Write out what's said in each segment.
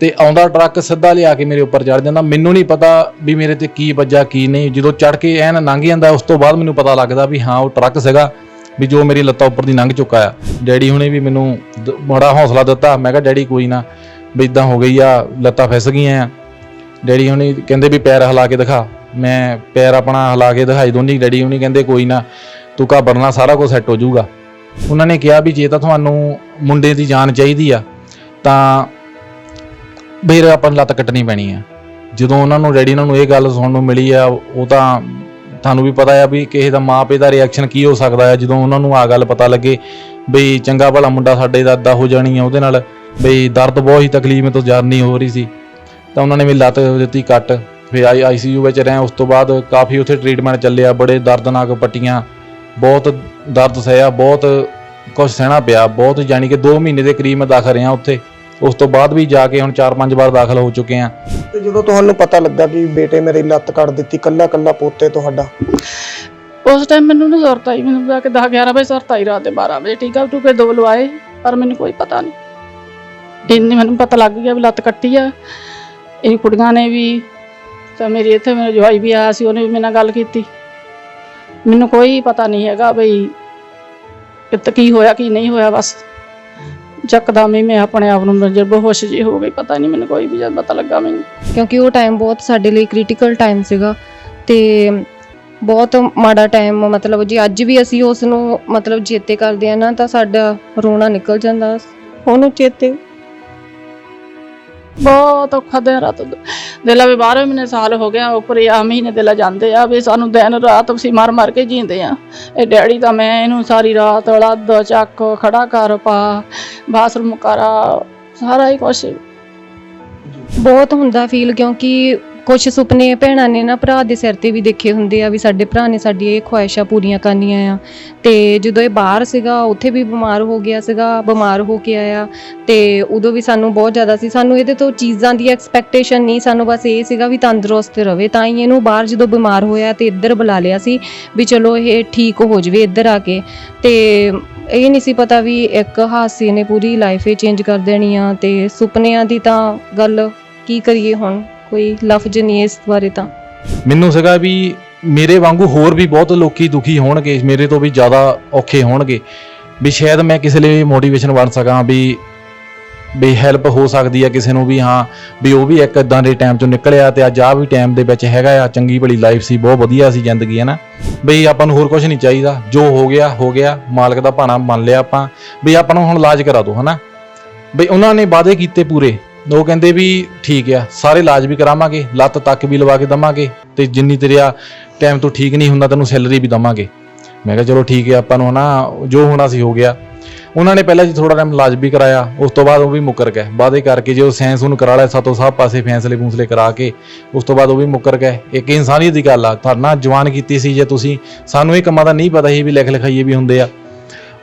ਤੇ ਆਉਂਦਾ ਟਰੱਕ ਸਿੱਧਾ ਲਿਆ ਕੇ ਮੇਰੇ ਉੱਪਰ ਚੜ ਜਾਂਦਾ। ਮੈਨੂੰ ਨਹੀਂ ਪਤਾ ਵੀ ਮੇਰੇ ਤੇ ਕੀ ਵੱਜਾ ਕੀ ਨਹੀਂ। ਜਦੋਂ ਚੜ ਕੇ ਐਨ ਲੰਘ ਜਾਂਦਾ, ਉਸ ਤੋਂ ਬਾਅਦ ਮੈਨੂੰ ਪਤਾ ਲੱਗਦਾ ਵੀ ਹਾਂ, ਉਹ ਟਰੱਕ ਸੀਗਾ, ਵੀ ਜੋ ਮੇਰੀ ਲੱਤਾਂ ਉੱਪਰ ਦੀ ਲੰਘ ਚੁੱਕਾ ਆ। ਡੈਡੀ ਹੁਣੇ ਵੀ ਮੈਨੂੰ ਦ- ਬੜਾ ਹੌਸਲਾ ਦਿੱਤਾ। ਮੈਂ ਕਿਹਾ, ਡੈਡੀ, ਕੋਈ ਨਾ, ਵੀ ਇਦਾਂ ਹੋ ਗਈ ਆ, ਲੱਤਾਂ ਫਿਸ ਗਈਆਂ ਆ। ਡੈਡੀ ਹੁਣੇ ਕਹਿੰਦੇ ਵੀ ਪੈਰ ਹਿਲਾ ਕੇ ਦਿਖਾ। ਮੈਂ ਪੈਰ ਆਪਣਾ ਹਿਲਾ ਕੇ ਦਿਖਾਈ ਦੋਨੀ। ਡੈਡੀ ਹੁਣੀ ਕਹਿੰਦੇ, ਕੋਈ ਨਾ, ਤੂੰ ਘਬਰਨਾ ਸਾਰਾ ਕੁਝ ਸੈੱਟ ਹੋ ਜਾਊਗਾ। ਉਹਨਾਂ ਨੇ ਕਿਹਾ ਵੀ ਜੇ ਤਾਂ ਤੁਹਾਨੂੰ ਮੁੰਡੇ ਦੀ ਜਾਨ ਚਾਹੀਦੀ ਆ, ਤਾਂ ਫਿਰ ਆਪਾਂ ਨੂੰ ਲੱਤ ਕੱਟਣੀ ਪੈਣੀ ਆ। ਜਦੋਂ ਉਹਨਾਂ ਨੂੰ ਡੈਡੀ ਉਹਨਾਂ ਨੂੰ ਇਹ ਗੱਲ ਸੁਣਨ ਨੂੰ ਮਿਲੀ ਆ, ਉਹ ਤਾਂ ਤੁਹਾਨੂੰ ਵੀ ਪਤਾ ਆ ਵੀ ਕਿਸੇ ਦਾ ਮਾਪੇ ਦਾ ਰਿਐਕਸ਼ਨ ਕੀ ਹੋ ਸਕਦਾ ਆ, ਜਦੋਂ ਉਹਨਾਂ ਨੂੰ ਆ ਗੱਲ ਪਤਾ ਲੱਗੇ ਬਈ ਚੰਗਾ ਭਲਾ ਮੁੰਡਾ ਸਾਡੇ ਦਾ ਅੱਦਾ ਹੋ ਜਾਣੀ ਆ ਉਹਦੇ ਨਾਲ, ਬਈ ਦਰਦ ਬਹੁਤ ਹੀ ਤਕਲੀਫ ਤੋਂ ਜ਼ਿਆਦਾ ਹੋ ਰਹੀ ਸੀ। ਤਾਂ ਉਹਨਾਂ ਨੇ ਵੀ ਲੱਤ ਦਿੱਤੀ ਕੱਟ। ਫਿਰ ਆਈ ਆਈਸੀਯੂ ਵਿੱਚ ਰਹੇ, ਉਸ ਤੋਂ ਬਾਅਦ ਕਾਫੀ ਉੱਥੇ ਟ੍ਰੀਟਮੈਂਟ ਚੱਲਿਆ, ਬੜੇ ਦਰਦਨਾਕ ਪੱਟੀਆਂ, ਬਹੁਤ ਦਰਦ ਸਹਿਆ, ਬਹੁਤ ਕੁਝ ਸਹਿਣਾ ਪਿਆ, ਬਹੁਤ ਯਾਨੀ ਕਿ 2 ਮਹੀਨੇ ਦੇ ਕਰੀਬ ਮੈਂ ਦਾਖਲ ਰਿਹਾ ਉੱਥੇ। ਉਸ ਤੋਂ ਬਾਅਦ ਵੀ ਜਾ ਕੇ ਹੁਣ 4-5 ਵਾਰ ਦਾਖਲ ਹੋ ਚੁੱਕੇ ਆ ਤੇ ਜਦੋਂ ਤੁਹਾਨੂੰ ਪਤਾ ਲੱਗਾ ਕਿ ਬੇਟੇ ਮੇਰੀ ਲੱਤ ਕੱਟ ਦਿੱਤੀ ਕੱਲਾ ਕੱਲਾ ਪੋਤੇ ਤੁਹਾਡਾ? ਉਸ ਟਾਈਮ ਮੈਨੂੰ ਨਾ ਜ਼ਰਤ ਆਈ ਮੈਨੂੰ ਜਾ ਕੇ 10 11 ਵਜੇ ਜ਼ਰਤ ਆਈ ਰਾਤ ਦੇ 12 ਵਜੇ। ਟੀਕਾ ਟੂਕੇ ਦੋ ਲਵਾਏ ਪਰ ਮੈਨੂੰ ਕੋਈ ਪਤਾ ਨਹੀਂ। ਇੰਨੀ ਮੈਨੂੰ ਪਤਾ ਲੱਗ ਗਿਆ ਵੀ ਲੱਤ ਕੱਟੀ ਆ। ਇਹ ਕੁੜੀਆਂ ਨੇ ਵੀ ਤਾਂ ਮੇਰੀ ਇੱਥੇ ਮੇਰਾ ਜਵਾਈ ਵੀ ਆਇਆ ਸੀ ਉਹਨੇ ਵੀ ਮੇਰੇ ਨਾਲ ਗੱਲ ਕੀਤੀ। ਮੈਨੂੰ ਕੋਈ ਪਤਾ ਨਹੀਂ ਹੈਗਾ ਬਈ ਕਿਤ ਕੀ ਹੋਇਆ ਕੀ ਨਹੀਂ ਹੋਇਆ ਬਸ। ਜੱਕਦਮ ਹੀ ਮੈਂ ਆਪਣੇ ਆਪ ਨੂੰ ਮੰਜਰ ਬੇਹੋਸ਼ ਜੀ ਹੋ ਗਈ ਪਤਾ ਨਹੀਂ ਮੈਨੂੰ ਕੋਈ ਵੀ ਜਦ ਪਤਾ ਲੱਗਾ ਮੈਨੂੰ। ਕਿਉਂਕਿ ਉਹ ਟਾਈਮ ਬਹੁਤ ਸਾਡੇ ਲਈ ਕ੍ਰਿਟੀਕਲ ਟਾਈਮ ਸੀਗਾ ਤੇ ਬਹੁਤ ਮਾੜਾ ਟਾਈਮ ਮਤਲਬ ਜੇ ਅੱਜ ਵੀ ਅਸੀਂ ਉਸ ਨੂੰ ਮਤਲਬ ਚੇਤੇ ਕਰਦੇ ਆ ਨਾ ਤਾਂ ਸਾਡਾ ਰੋਣਾ ਨਿਕਲ ਜਾਂਦਾ। ਉਹਨੂੰ ਚੇਤੇ ਬਹੁਤ ਔਖਾ ਦਿਨ ਰਾਤ ਦਿਲਾ ਵੀ 12 ਮਹੀਨੇ ਸਾਲ ਹੋ ਗਿਆ ਉੱਪਰ ਆ ਮਹੀਨੇ ਦਿਲਾ ਜਾਂਦੇ ਆ, ਵੀ ਸਾਨੂੰ ਦਿਨ ਰਾਤ ਅਸੀਂ ਮਾਰ ਮਾਰ ਕੇ ਜੀਂਦੇ ਆ। ਇਹ ਡੈਡੀ ਤਾਂ ਮੈਂ ਇਹਨੂੰ ਸਾਰੀ ਰਾਤ ਲੱਦ, ਚੱਕ, ਖੜਾ ਕਰ, ਪਾ, ਬਾਥਰੂਮ ਕਰਾ, ਸਾਰਾ ਹੀ ਕੁਛ। ਬਹੁਤ ਹੁੰਦਾ ਫੀਲ ਕਿਉਂਕਿ ਕੁਝ ਸੁਪਨੇ ਭੈਣਾਂ ਨੇ ਨਾ ਭਰਾ ਦੇ ਸਿਰ ਤੇ ਵੀ ਦੇਖੇ ਹੁੰਦੇ ਆ ਵੀ ਸਾਡੇ ਭਰਾ ਨੇ ਸਾਡੀ ਇਹ ਖੁਆਇਸ਼ਾਂ ਪੂਰੀਆਂ ਕਰਨੀਆਂ ਆ। ਤੇ ਜਦੋਂ ਇਹ ਬਾਹਰ ਸੀਗਾ, ਉੱਥੇ ਵੀ ਬਿਮਾਰ ਹੋ ਗਿਆ ਸੀਗਾ, ਬਿਮਾਰ ਹੋ ਕੇ ਆਇਆ। ਤੇ ਉਦੋਂ ਵੀ ਸਾਨੂੰ ਬਹੁਤ ਜ਼ਿਆਦਾ ਸੀ। ਸਾਨੂੰ ਇਹਦੇ ਤੋਂ ਚੀਜ਼ਾਂ ਦੀ ਐਕਸਪੈਕਟੇਸ਼ਨ ਨਹੀਂ, ਸਾਨੂੰ ਬਸ ਇਹ ਸੀਗਾ ਵੀ ਤੰਦਰੁਸਤ ਰਵੇ। ਤਾਂ ਹੀ ਇਹਨੂੰ ਬਾਹਰ ਜਦੋਂ ਬਿਮਾਰ ਹੋਇਆ ਤੇ ਇੱਧਰ ਬੁਲਾ ਲਿਆ ਸੀ ਵੀ ਚਲੋ ਇਹ ਠੀਕ ਹੋ ਜਵੇ ਇੱਧਰ ਆ ਕੇ। ਤੇ ਇਹ ਨਹੀਂ ਸੀ ਪਤਾ ਵੀ ਇੱਕ ਹਾਸੇ ਨੇ ਪੂਰੀ ਲਾਈਫ ਹੀ ਚੇਂਜ ਕਰ ਦੇਣੀ ਆ ਤੇ ਸੁਪਨਿਆਂ ਦੀ ਤਾਂ ਗੱਲ ਕੀ ਕਰੀਏ ਹੁਣ? ਕੋਈ ਲਫ਼ਜ਼ ਨਹੀਂ ਇਸ ਬਾਰੇ ਤਾਂ। ਮੈਨੂੰ ਸੀਗਾ ਵੀ ਮੇਰੇ ਵਾਂਗੂ ਹੋਰ ਵੀ ਬਹੁਤ ਲੋਕੀ ਦੁਖੀ ਹੋਣਗੇ, ਮੇਰੇ ਤੋਂ ਵੀ ਜ਼ਿਆਦਾ ਔਖੇ ਹੋਣਗੇ। ਵੀ ਸ਼ਾਇਦ ਮੈਂ ਕਿਸੇ ਲਈ ਮੋਟੀਵੇਸ਼ਨ ਬਣ ਸਕਾਂ ਵੀ ਵੀ ਹੈਲਪ ਹੋ ਸਕਦੀ ਹੈ ਕਿਸੇ ਨੂੰ ਵੀ, ਹਾਂ, ਵੀ ਉਹ ਵੀ ਇੱਕ ਇਦਾਂ ਦੇ ਟਾਈਮ ਚੋਂ ਨਿਕਲਿਆ ਤੇ ਅੱਜ ਆ ਵੀ ਟਾਈਮ ਦੇ ਵਿੱਚ ਹੈਗਾ ਆ, ਚੰਗੀ ਭਲੀ ਲਾਈਫ ਸੀ, ਬਹੁਤ ਵਧੀਆ ਸੀ ਜ਼ਿੰਦਗੀ, ਹੈ ਨਾ। ਬਈ ਆਪਾਂ ਨੂੰ ਹੋਰ ਕੁਝ ਨਹੀਂ ਚਾਹੀਦਾ, ਜੋ ਹੋ ਗਿਆ ਹੋ ਗਿਆ, ਮਾਲਕ ਦਾ ਭਾਣਾ ਮੰਨ ਲਿਆ ਆਪਾਂ, ਵੀ ਆਪਾਂ ਨੂੰ ਹੁਣ ਇਲਾਜ ਕਰਾ ਦਿਓ ਹਨਾ ਬਈ ਉਹਨਾਂ ਨੇ ਵਾਅਦੇ ਕੀਤੇ ਪੂਰੇ ਉਹ ਕਹਿੰਦੇ ਵੀ ਠੀਕ ਆ, ਸਾਰੇ ਇਲਾਜ ਵੀ ਕਰਾਵਾਂਗੇ, ਲੱਤ ਤੱਕ ਵੀ ਲਵਾ ਕੇ ਦਵਾਂਗੇ ਤੇ ਜਿੰਨੀ ਤੇਰਿਆ ਟਾਈਮ ਤੋਂ ਠੀਕ ਨਹੀਂ ਹੁੰਦਾ ਤੈਨੂੰ ਸੈਲਰੀ ਵੀ ਦਵਾਂਗੇ। ਮੈਂ ਕਿਹਾ ਚਲੋ ਠੀਕ ਹੈ ਆਪਾਂ ਨੂੰ ਨਾ ਜੋ ਹੋਣਾ ਸੀ ਹੋ ਗਿਆ। ਉਹਨਾਂ ਨੇ ਪਹਿਲਾਂ ਜੀ ਥੋੜਾ ਟਾਈਮ ਇਲਾਜ ਵੀ ਕਰਾਇਆ, ਉਸ ਤੋਂ ਬਾਅਦ ਉਹ ਵੀ ਮੁੱਕਰ ਗਏ। ਵਾਅਦੇ ਕਰਕੇ ਜੇ ਉਹ ਸਾਇੰਸ ਉਹਨੂੰ ਕਰਾ ਲਿਆ, ਸਾਤੋਂ ਸਭ ਪਾਸੇ ਫੈਸਲੇ ਫੂਸਲੇ ਕਰਾ ਕੇ, ਉਸ ਤੋਂ ਬਾਅਦ ਉਹ ਵੀ ਮੁੱਕਰ ਗਏ। ਇੱਕ ਇਨਸਾਨੀਅਤ ਦੀ ਗੱਲ ਆ, ਤੁਹਾਡੇ ਨਾਲ ਜਵਾਨ ਕੀਤੀ ਸੀ ਜੇ ਤੁਸੀਂ, ਸਾਨੂੰ ਇਹ ਕੰਮਾਂ ਦਾ ਨਹੀਂ ਪਤਾ ਸੀ ਵੀ ਲਿਖ ਲਿਖਾਈਏ ਵੀ ਹੁੰਦੇ ਆ।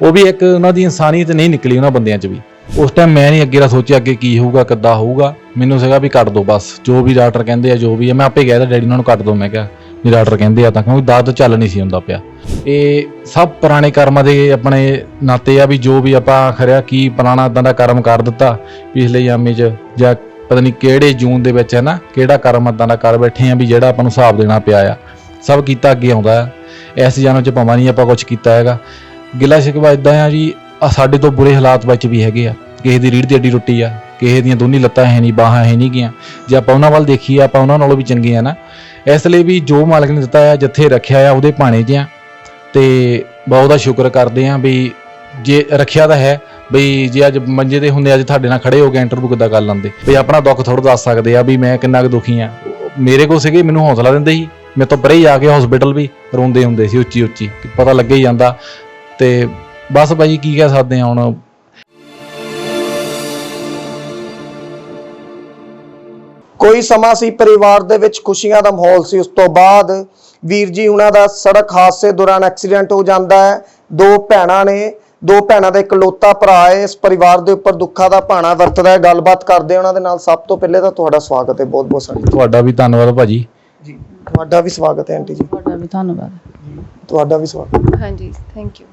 ਉਹ ਵੀ ਇੱਕ ਉਹਨਾਂ ਦੀ ਇਨਸਾਨੀਅਤ ਨਹੀਂ ਨਿਕਲੀ ਉਹਨਾਂ ਬੰਦਿਆਂ 'ਚ ਵੀ। ਉਸ ਟਾਈਮ ਮੈਂ ਨਹੀਂ ਅੱਗੇ ਦਾ ਸੋਚਿਆ ਅੱਗੇ ਕੀ ਹੋਊਗਾ, ਕਿੱਦਾਂ ਹੋਊਗਾ। ਮੈਨੂੰ ਸੀਗਾ ਵੀ ਕੱਟ ਦੋ ਬਸ। ਜੋ ਵੀ ਡਾਕਟਰ ਕਹਿੰਦੇ ਆ, ਜੋ ਵੀ ਆ, ਮੈਂ ਆਪੇ ਕਹਿ ਤਾ ਡੈਡੀ ਉਹਨਾਂ ਨੂੰ ਕੱਟ ਦੋ। ਮੈਂ ਕਿਹਾ ਵੀ ਡਾਕਟਰ ਕਹਿੰਦੇ ਆ ਤਾਂ, ਕਿਉਂਕਿ ਦਰਦ ਚੱਲ ਨਹੀਂ ਸੀ ਹੁੰਦਾ ਪਿਆ। ਇਹ ਸਭ ਪੁਰਾਣੇ ਕਰਮਾਂ ਦੇ ਆਪਣੇ ਨਾਤੇ ਆ ਵੀ ਜੋ ਵੀ ਆਪਾਂ ਖਰਿਆ ਕੀ ਪੁਰਾਣਾ ਇਦਾਂ ਦਾ ਕਰਮ ਕਰ ਦਿੱਤਾ ਪਿਛਲੇ ਜਾਮੇ 'ਚ, ਜਾਂ ਪਤਾ ਨਹੀਂ ਕਿਹੜੇ ਜੂਨ ਦੇ ਵਿੱਚ ਹੈ ਨਾ ਕਿਹੜਾ ਕਰਮ ਇਦਾਂ ਦਾ ਕਰ ਬੈਠੇ ਆ ਵੀ ਜਿਹੜਾ ਆਪਾਂ ਨੂੰ ਹਿਸਾਬ ਦੇਣਾ ਪਿਆ ਆ। ਸਭ ਕੀਤਾ ਅੱਗੇ ਆਉਂਦਾ। ਆ ਇਸ ਜਨਮ 'ਚ ਭਾਵੇਂ ਨਹੀਂ ਆਪਾਂ ਕੁਝ ਕੀਤਾ ਹੈਗਾ। ਗਿਲਾ ਸ਼ਿਕਵਾ ਇਦਾਂ ਆ ਜੀ ਆ ਸਾਡੇ ਤੋਂ ਬੁਰੇ ਹਾਲਾਤ ਵਿੱਚ ਵੀ ਹੈਗੇ ਆ। ਕਿਸੇ ਦੀ ਰੀੜ੍ਹ ਦੀ ਹੱਡੀ ਟੁੱਟੀ ਆ, ਕਿਸੇ ਦੀਆਂ ਦੋਨੀ ਲੱਤਾਂ ਹੈ ਨਹੀਂ ਬਾਹਾਂ ਹੈ ਨਹੀਂ ਗੀਆਂ ਜੇ ਆਪਾਂ ਉਹਨਾਂ ਵੱਲ ਦੇਖੀਏ, ਆਪਾਂ ਉਹਨਾਂ ਨਾਲੋਂ ਵੀ ਚੰਗੇ ਆ ਨਾ। ਇਸ ਲਈ ਵੀ ਜੋ ਮਾਲਕ ਨੇ ਦਿੱਤਾ ਆ, ਜਿੱਥੇ ਰੱਖਿਆ ਆ, ਉਹਦੇ ਭਾਣੇ 'ਚ ਆ। ਤੇ ਬਹੁਤ ਦਾ ਸ਼ੁਕਰ ਕਰਦੇ ਆ ਵੀ ਜੇ ਰੱਖਿਆ ਤਾਂ ਹੈ ਬਈ ਜੇ ਅੱਜ ਮੰਜੇ ਤੇ ਹੁੰਦੇ, ਅੱਜ ਤੁਹਾਡੇ ਨਾਲ ਖੜੇ ਹੋ ਕੇ ਇੰਟਰਵਿਊ ਕਿੱਦਾਂ ਕਰ ਲੈਂਦੇ। ਵੀ ਆਪਣਾ ਦੁੱਖ ਥੋੜਾ ਦੱਸ ਸਕਦੇ ਆ ਵੀ ਮੈਂ ਕਿੰਨਾ ਕੁ ਦੁਖੀ ਆ। ਮੇਰੇ ਕੋਲ ਸੀਗੇ, ਮੈਨੂੰ ਹੌਸਲਾ ਦਿੰਦੇ ਸੀ। ਮੇਰੇ ਤੋਂ ਪਰੇ ਹੀ ਆ ਕੇ ਹਸਪੀਟਲ ਵੀ ਰੋਂਦੇ ਹੁੰਦੇ ਸੀ ਉੱਚੀ ਉੱਚੀ ਪਤਾ ਲੱਗੇ ਹੀ ਜਾਂਦਾ। ਤੇ ਬਸ ਬਾਈ ਕੀ ਕਹਿ ਸਕਦੇ ਆ ਹੁਣ? ਕੋਈ ਸਮਾਂ ਸੀ ਪਰਿਵਾਰ ਦੇ ਵਿੱਚ ਖੁਸ਼ੀਆਂ ਦਾ ਮਾਹੌਲ ਸੀ ਉਸ ਤੋਂ ਬਾਅਦ ਵੀਰ ਜੀ ਉਹਨਾਂ ਦਾ ਸੜਕ ਹਾਦਸੇ ਦੌਰਾਨ ਐਕਸੀਡੈਂਟ ਹੋ ਜਾਂਦਾ ਹੈ। ਦੋ ਭੈਣਾਂ ਨੇ ਦੋ ਭੈਣਾਂ ਦਾ ਇਕਲੌਤਾ ਭਰਾ ਹੈ ਇਸ ਪਰਿਵਾਰ ਦੇ ਉੱਪਰ ਦੁੱਖਾਂ ਦਾ ਭਾਣਾ ਵਰਤਦਾ ਹੈ। ਗੱਲਬਾਤ ਕਰਦੇ ਹਾਂ ਉਹਨਾਂ ਦੇ ਨਾਲ। ਸਭ ਤੋਂ ਪਹਿਲੇ ਤਾਂ ਤੁਹਾਡਾ ਸਵਾਗਤ ਹੈ ਬਹੁਤ ਬਹੁਤ ਸਾਡੀ। ਤੁਹਾਡਾ ਵੀ ਧੰਨਵਾਦ ਭਾਜੀ। ਜੀ ਤੁਹਾਡਾ ਵੀ ਸਵਾਗਤ ਹੈ ਆਂਟੀ ਜੀ। ਤੁਹਾਡਾ ਵੀ ਧੰਨਵਾਦ। ਤੁਹਾਡਾ ਵੀ ਸਵਾਗਤ। ਹਾਂਜੀ ਥੈਂਕ ਯੂ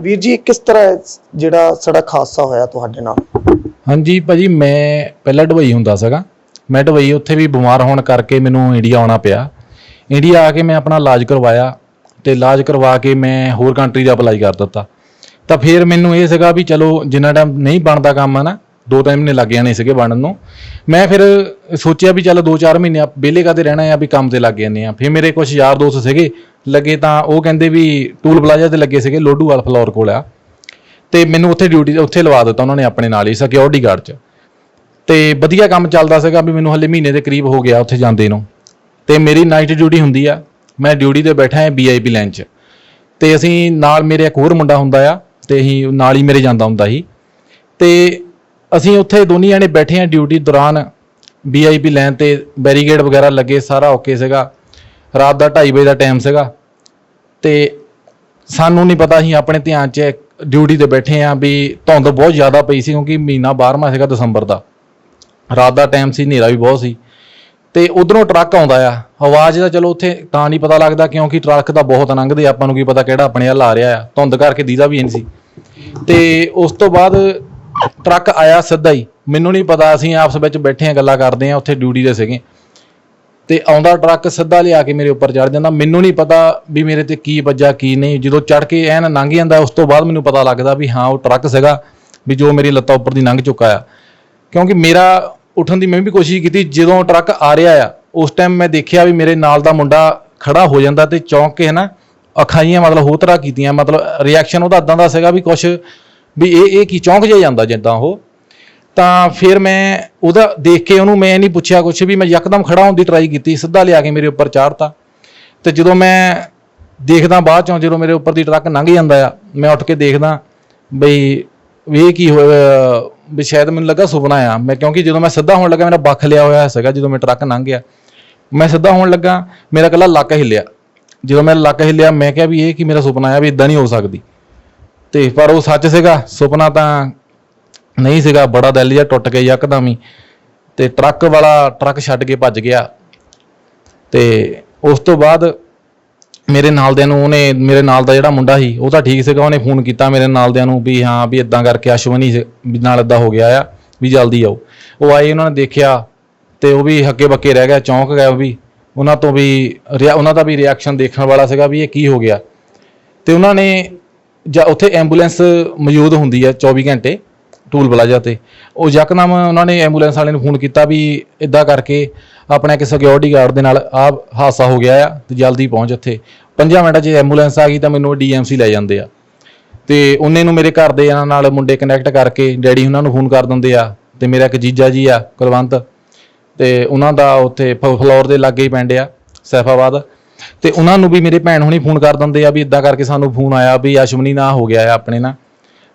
ਵੀਰ ਜੀ, ਕਿਸ ਤਰ੍ਹਾਂ ਇਹ ਜਿਹੜਾ ਸੜਕ ਹਾਦਸਾ ਹੋਇਆ ਤੁਹਾਡੇ ਨਾਲ? ਹਾਂਜੀ ਭਾਜੀ, ਮੈਂ ਪਹਿਲਾਂ ਦੁਬਈ ਹੁੰਦਾ ਸੀਗਾ। ਮੈਂ ਦੁਬਈ ਉੱਥੇ ਵੀ ਬਿਮਾਰ ਹੋਣ ਕਰਕੇ ਮੈਨੂੰ ਇੰਡੀਆ ਆਉਣਾ ਪਿਆ। ਇੰਡੀਆ ਆ ਕੇ ਮੈਂ ਆਪਣਾ ਇਲਾਜ ਕਰਵਾਇਆ ਤੇ ਇਲਾਜ ਕਰਵਾ ਕੇ ਮੈਂ ਹੋਰ ਕੰਟਰੀ ਦਾ ਅਪਲਾਈ ਕਰ ਦਿੱਤਾ। ਤਾਂ ਫਿਰ ਮੈਨੂੰ ਇਹ ਸੀਗਾ ਵੀ ਚਲੋ, ਜਿੰਨਾ ਟਾਈਮ ਨਹੀਂ ਬਣਦਾ ਕੰਮ ਹੈ ਨਾ ਦੋ ਤਿੰਨ ਮਹੀਨੇ ਲੱਗ ਜਾਣੇ ਸੀਗੇ ਬਣਨ ਨੂੰ। ਮੈਂ ਫਿਰ ਸੋਚਿਆ ਵੀ ਚੱਲ 2-4 ਮਹੀਨੇ ਆ ਵਿਹਲੇ ਕਾਤੇ ਰਹਿਣਾ ਆ ਵੀ ਕੰਮ ਤੇ ਲੱਗ ਜਾਂਦੇ ਆ। ਫਿਰ ਮੇਰੇ ਕੁਝ ਯਾਰ ਦੋਸਤ ਸੀਗੇ, ਲੱਗੇ ਤਾਂ ਉਹ ਕਹਿੰਦੇ ਵੀ ਟੂਲ ਪਲਾਜ਼ਾ ਤੇ ਲੱਗੇ ਸੀਗੇ ਲੋਡੂ ਵਾਲ ਫਲੋਰ ਕੋਲ ਆ। ਤੇ ਮੈਨੂੰ ਉੱਥੇ ਡਿਊਟੀ ਉੱਥੇ ਲਵਾ ਦਿੱਤਾ ਉਹਨਾਂ ਨੇ ਆਪਣੇ ਨਾਲ ਹੀ ਸਿਕਿਉਰਿਟੀ ਗਾਰਡ 'ਚ। ਤੇ ਵਧੀਆ ਕੰਮ ਚੱਲਦਾ ਸੀਗਾ ਵੀ ਮੈਨੂੰ ਹਲੇ ਮਹੀਨੇ ਦੇ ਕਰੀਬ ਹੋ ਗਿਆ ਉੱਥੇ ਜਾਂਦੇ ਨੂੰ। ਤੇ ਮੇਰੀ ਨਾਈਟ ਡਿਊਟੀ ਹੁੰਦੀ ਆ, ਮੈਂ ਡਿਊਟੀ ਤੇ ਬੈਠਾ ਹਾਂ ਵੀਆਈਪੀ ਲਾਈਨ 'ਚ। ਤੇ ਅਸੀਂ ਨਾਲ ਮੇਰੇ ਇੱਕ ਹੋਰ ਮੁੰਡਾ ਹੁੰਦਾ ਆ, ਤੇ ਅਸੀਂ ਨਾਲ ਹੀ ਮੇਰੇ ਜਾਂਦਾ ਹੁੰਦਾ ਸੀ। ਤੇ ਅਸੀਂ ਉੱਥੇ ਦੋਨੀ ਜਾਣੇ ਬੈਠੇ ਆ ਡਿਊਟੀ ਦੌਰਾਨ। ਵੀਆਈਪੀ ਲਾਈਨ ਤੇ ਬੈਰੀਗੇਡ ਵਗੈਰਾ ਲੱਗੇ ਸਾਰਾ ਓਕੇ ਸੀਗਾ। ਰਾਤ ਦਾ 2:30 ਵਜੇ ਦਾ ਟਾਈਮ ਸੀਗਾ। ਤੇ ਸਾਨੂੰ ਨਹੀਂ ਪਤਾ ਅਸੀਂ ਆਪਣੇ ਧਿਆਨ 'ਚ ਡਿਊਟੀ ਤੇ ਬੈਠੇ ਆ ਵੀ ਧੁੰਦ ਬਹੁਤ ਜ਼ਿਆਦਾ ਪਈ ਸੀ ਕਿਉਂਕਿ ਮਹੀਨਾ 12ਵਾਂ ਸੀਗਾ ਦਸੰਬਰ ਦਾ। ਰਾਤ ਦਾ ਟਾਈਮ ਸੀ ਹਨੇਰਾ ਵੀ ਬਹੁਤ ਸੀ। ਤੇ ਉਧਰੋਂ ਟਰੱਕ ਆਉਂਦਾ ਆ। ਆਵਾਜ਼ ਦਾ ਚਲੋ ਉੱਥੇ ਤਾਂ ਨਹੀਂ ਪਤਾ ਲੱਗਦਾ ਕਿਉਂਕਿ ਟਰੱਕ ਦਾ ਬਹੁਤ ਲੰਘਦੇ ਆ, ਆਪਾਂ ਨੂੰ ਕੀ ਪਤਾ ਕਿਹੜਾ ਆਪਣੇ ਵੱਲ ਆ ਰਿਹਾ ਆ। ਧੁੰਦ ਕਰਕੇ ਦੀਦਾ ਵੀ ਨਹੀਂ ਸੀ। ਤੇ ਉਸ ਤੋਂ ਬਾਅਦ ਟਰੱਕ ਆਇਆ ਸਿੱਧਾ ਹੀ। ਮੈਨੂੰ ਨਹੀਂ ਪਤਾ, ਅਸੀਂ ਆਪਸ ਵਿੱਚ ਬੈਠੇ ਆ ਗੱਲਾਂ ਕਰਦੇ ਆ ਉੱਥੇ ਡਿਊਟੀ ਦੇ ਸੀਗੇ। ਤੇ ਆਉਂਦਾ ਟਰੱਕ ਸਿੱਧਾ ਲਿਆ ਕੇ ਮੇਰੇ ਉੱਪਰ ਚੜ ਜਾਂਦਾ। ਮੈਨੂੰ ਨਹੀਂ ਪਤਾ ਵੀ ਮੇਰੇ ਤੇ ਕੀ ਵੱਜਾ ਕੀ ਨਹੀਂ। ਜਦੋਂ ਚੜ ਕੇ ਐਨ ਲੰਘ ਜਾਂਦਾ, ਉਸ ਤੋਂ ਬਾਅਦ ਮੈਨੂੰ ਪਤਾ ਲੱਗਦਾ ਵੀ ਹਾਂ, ਉਹ ਟਰੱਕ ਸੀਗਾ, ਵੀ ਜੋ ਮੇਰੀ ਲੱਤਾਂ ਉੱਪਰ ਦੀ ਲੰਘ ਚੁੱਕਾ ਆ। ਕਿਉਂਕਿ ਮੇਰਾ ਉੱਠਣ ਦੀ ਮੈਂ ਵੀ ਕੋਸ਼ਿਸ਼ ਕੀਤੀ, ਜਦੋਂ ਟਰੱਕ ਆ ਰਿਹਾ ਆ, ਉਸ ਟਾਈਮ ਮੈਂ ਦੇਖਿਆ ਵੀ ਮੇਰੇ ਨਾਲ ਦਾ ਮੁੰਡਾ ਖੜਾ ਹੋ ਜਾਂਦਾ ਤੇ ਚੌਂਕ ਕੇ ਹੈ ਨਾ ਅਖਾਈਆਂ ਮਤਲਬ ਹੋਰ ਤਰ੍ਹਾਂ ਕੀਤੀਆਂ। ਮਤਲਬ ਰਿਐਕਸ਼ਨ ਉਹਦਾ ਇਦਾਂ ਦਾ ਸੀਗਾ ਵੀ ਕੁਛ ਵੀ ਇਹ ਇਹ ਕੀ ਚੌਂਕ ਜਿਹਾ ਜਾਂਦਾ ਜਿੱਦਾਂ ਉਹ? ਤਾਂ ਫਿਰ ਮੈਂ ਉਹਦਾ ਦੇਖ ਕੇ ਉਹਨੂੰ ਮੈਂ ਨਹੀਂ ਪੁੱਛਿਆ ਕੁਛ ਵੀ, ਮੈਂ ਯਕਦਮ ਖੜਾ ਹੋਣ ਦੀ ਟਰਾਈ ਕੀਤੀ, ਸਿੱਧਾ ਲਿਆ ਕੇ ਮੇਰੇ ਉੱਪਰ ਚਾੜਤਾ। ਤੇ ਜਦੋਂ ਮੈਂ ਦੇਖਦਾ ਬਾਅਦ ਚੋਂ, ਜਦੋਂ ਮੇਰੇ ਉੱਪਰ ਦੀ ਟਰੱਕ ਲੰਘ ਜਾਂਦਾ ਆ, ਮੈਂ ਉੱਠ ਕੇ ਦੇਖਦਾ ਬਈ ਵੀ ਇਹ ਕੀ ਹੋਇਆ, ਵੀ ਸ਼ਾਇਦ ਮੈਨੂੰ ਲੱਗਾ ਸੁਪਨਾ ਆ। ਮੈਂ ਕਿਉਂਕਿ ਜਦੋਂ ਮੈਂ ਸਿੱਧਾ ਹੋਣ ਲੱਗਾ, ਮੇਰਾ ਬੱਖ ਲਿਆ ਹੋਇਆ ਸੀਗਾ ਜਦੋਂ ਮੈਂ ਟਰੱਕ ਲੰਘ ਗਿਆ। ਮੈਂ ਸਿੱਧਾ ਹੋਣ ਲੱਗਾ, ਮੇਰਾ ਕੱਲਾ ਲੱਕ ਹਿੱਲਿਆ। ਜਦੋਂ ਮੈਂ ਲੱਕ ਹਿੱਲਿਆ, ਮੈਂ ਕਿਹਾ ਵੀ ਇਹ ਕੀ ਮੇਰਾ ਸੁਪਨਾ ਆ, ਵੀ ਇਦਾਂ ਨਹੀਂ ਹੋ ਸਕਦੀ। ਤੇ ਪਰ ਉਹ ਸੱਚ ਸੀਗਾ, ਸੁਪਨਾ ਤਾਂ ਨਹੀਂ ਸੀਗਾ, ਬੜਾ ਦਿਲ ਜਿਹਾ ਟੁੱਟ ਗਿਆ ਯਕਦਮ ਹੀ। ਤੇ ਟਰੱਕ ਵਾਲਾ ਟਰੱਕ ਛੱਡ ਕੇ ਭੱਜ ਗਿਆ। ਤੇ ਉਸ ਤੋਂ ਬਾਅਦ ਮੇਰੇ ਨਾਲਦਿਆਂ ਨੂੰ ਉਹਨੇ, ਮੇਰੇ ਨਾਲ ਦਾ ਜਿਹੜਾ ਮੁੰਡਾ ਸੀ, ਉਹ ਤਾਂ ਠੀਕ ਸੀਗਾ, ਉਹਨੇ ਫੋਨ ਕੀਤਾ ਮੇਰੇ ਨਾਲਦਿਆਂ ਨੂੰ ਵੀ ਹਾਂ, ਵੀ ਇਦਾਂ ਕਰਕੇ ਅਸ਼ਵਨੀ ਨਾਲ ਇਦਾਂ ਹੋ ਗਿਆ ਆ, ਵੀ ਜਲਦੀ ਆਓ। ਉਹ ਆਏ, ਉਹਨਾਂ ਨੇ ਦੇਖਿਆ ਤੇ ਉਹ ਵੀ ਹੱਕੇ ਬੱਕੇ ਰਹਿ ਗਿਆ, ਚੌਂਕ ਗਿਆ ਉਹ ਵੀ। ਉਹਨਾਂ ਤੋਂ ਵੀ ਰਿਆ- ਉਹਨਾਂ ਦਾ ਵੀ ਰਿਐਕਸ਼ਨ ਦੇਖਣ ਵਾਲਾ ਸੀਗਾ ਵੀ ਇਹ ਕੀ ਹੋ ਗਿਆ। ਤੇ ਉਹਨਾਂ ਨੇ ਜਾਂ ਉੱਥੇ ਐਂਬੂਲੈਂਸ ਮੌਜੂਦ ਹੁੰਦੀ ਹੈ 24 ਘੰਟੇ ਟੂਲ ਪਲਾਜ਼ਾ ਤੇ। ਉਹ ਯਕਦਮ ਉਹਨਾਂ ਨੇ ਐਂਬੂਲੈਂਸ ਵਾਲੇ ਨੂੰ ਫੋਨ ਕੀਤਾ ਵੀ ਇਦਾਂ ਕਰਕੇ ਆਪਣਾ ਇੱਕ ਸਿਕਿਉਰਿਟੀ ਗਾਰਡ ਦੇ ਨਾਲ ਆ ਹਾਦਸਾ ਹੋ ਗਿਆ ਆ ਤੇ ਜਲਦੀ ਪਹੁੰਚ ਇੱਥੇ। 5 ਮਿੰਟਾਂ 'ਚ ਐਂਬੂਲੈਂਸ ਆ ਗਈ ਤਾਂ ਮੈਨੂੰ ਡੀਐਮਸੀ ਲੈ ਜਾਂਦੇ ਆ। ਤੇ ਉਹਨੇ ਨੂੰ ਮੇਰੇ ਘਰ ਦੇ ਨਾਲ ਮੁੰਡੇ ਕਨੈਕਟ ਕਰਕੇ ਡੈਡੀ ਉਹਨਾਂ ਨੂੰ ਫੋਨ ਕਰ ਦਿੰਦੇ ਆ ਤੇ ਮੇਰਾ ਇੱਕ ਜੀਜਾ ਜੀ ਆ ਕੁਲਵੰਤ। ਤੇ ਉਹਨਾਂ ਦਾ ਉੱਥੇ ਫ- ਫਲੋਰ ਦੇ ਲਾਗੇ ਹੀ ਪਿੰਡ ਆ, ਸੈਫਾਬਾਦ। ਤੇ ਉਹਨਾਂ ਨੂੰ ਵੀ ਮੇਰੇ ਭੈਣ ਹੁਣੀ ਫੋਨ ਕਰ ਦਿੰਦੇ ਆ ਵੀ ਇਦਾਂ ਕਰਕੇ ਸਾਨੂੰ ਫੋਨ ਆਇਆ ਵੀ ਅਸ਼ਮਨੀ ਨਾ ਹੋ ਗਿਆ ਆ ਆਪਣੇ ਨਾਲ।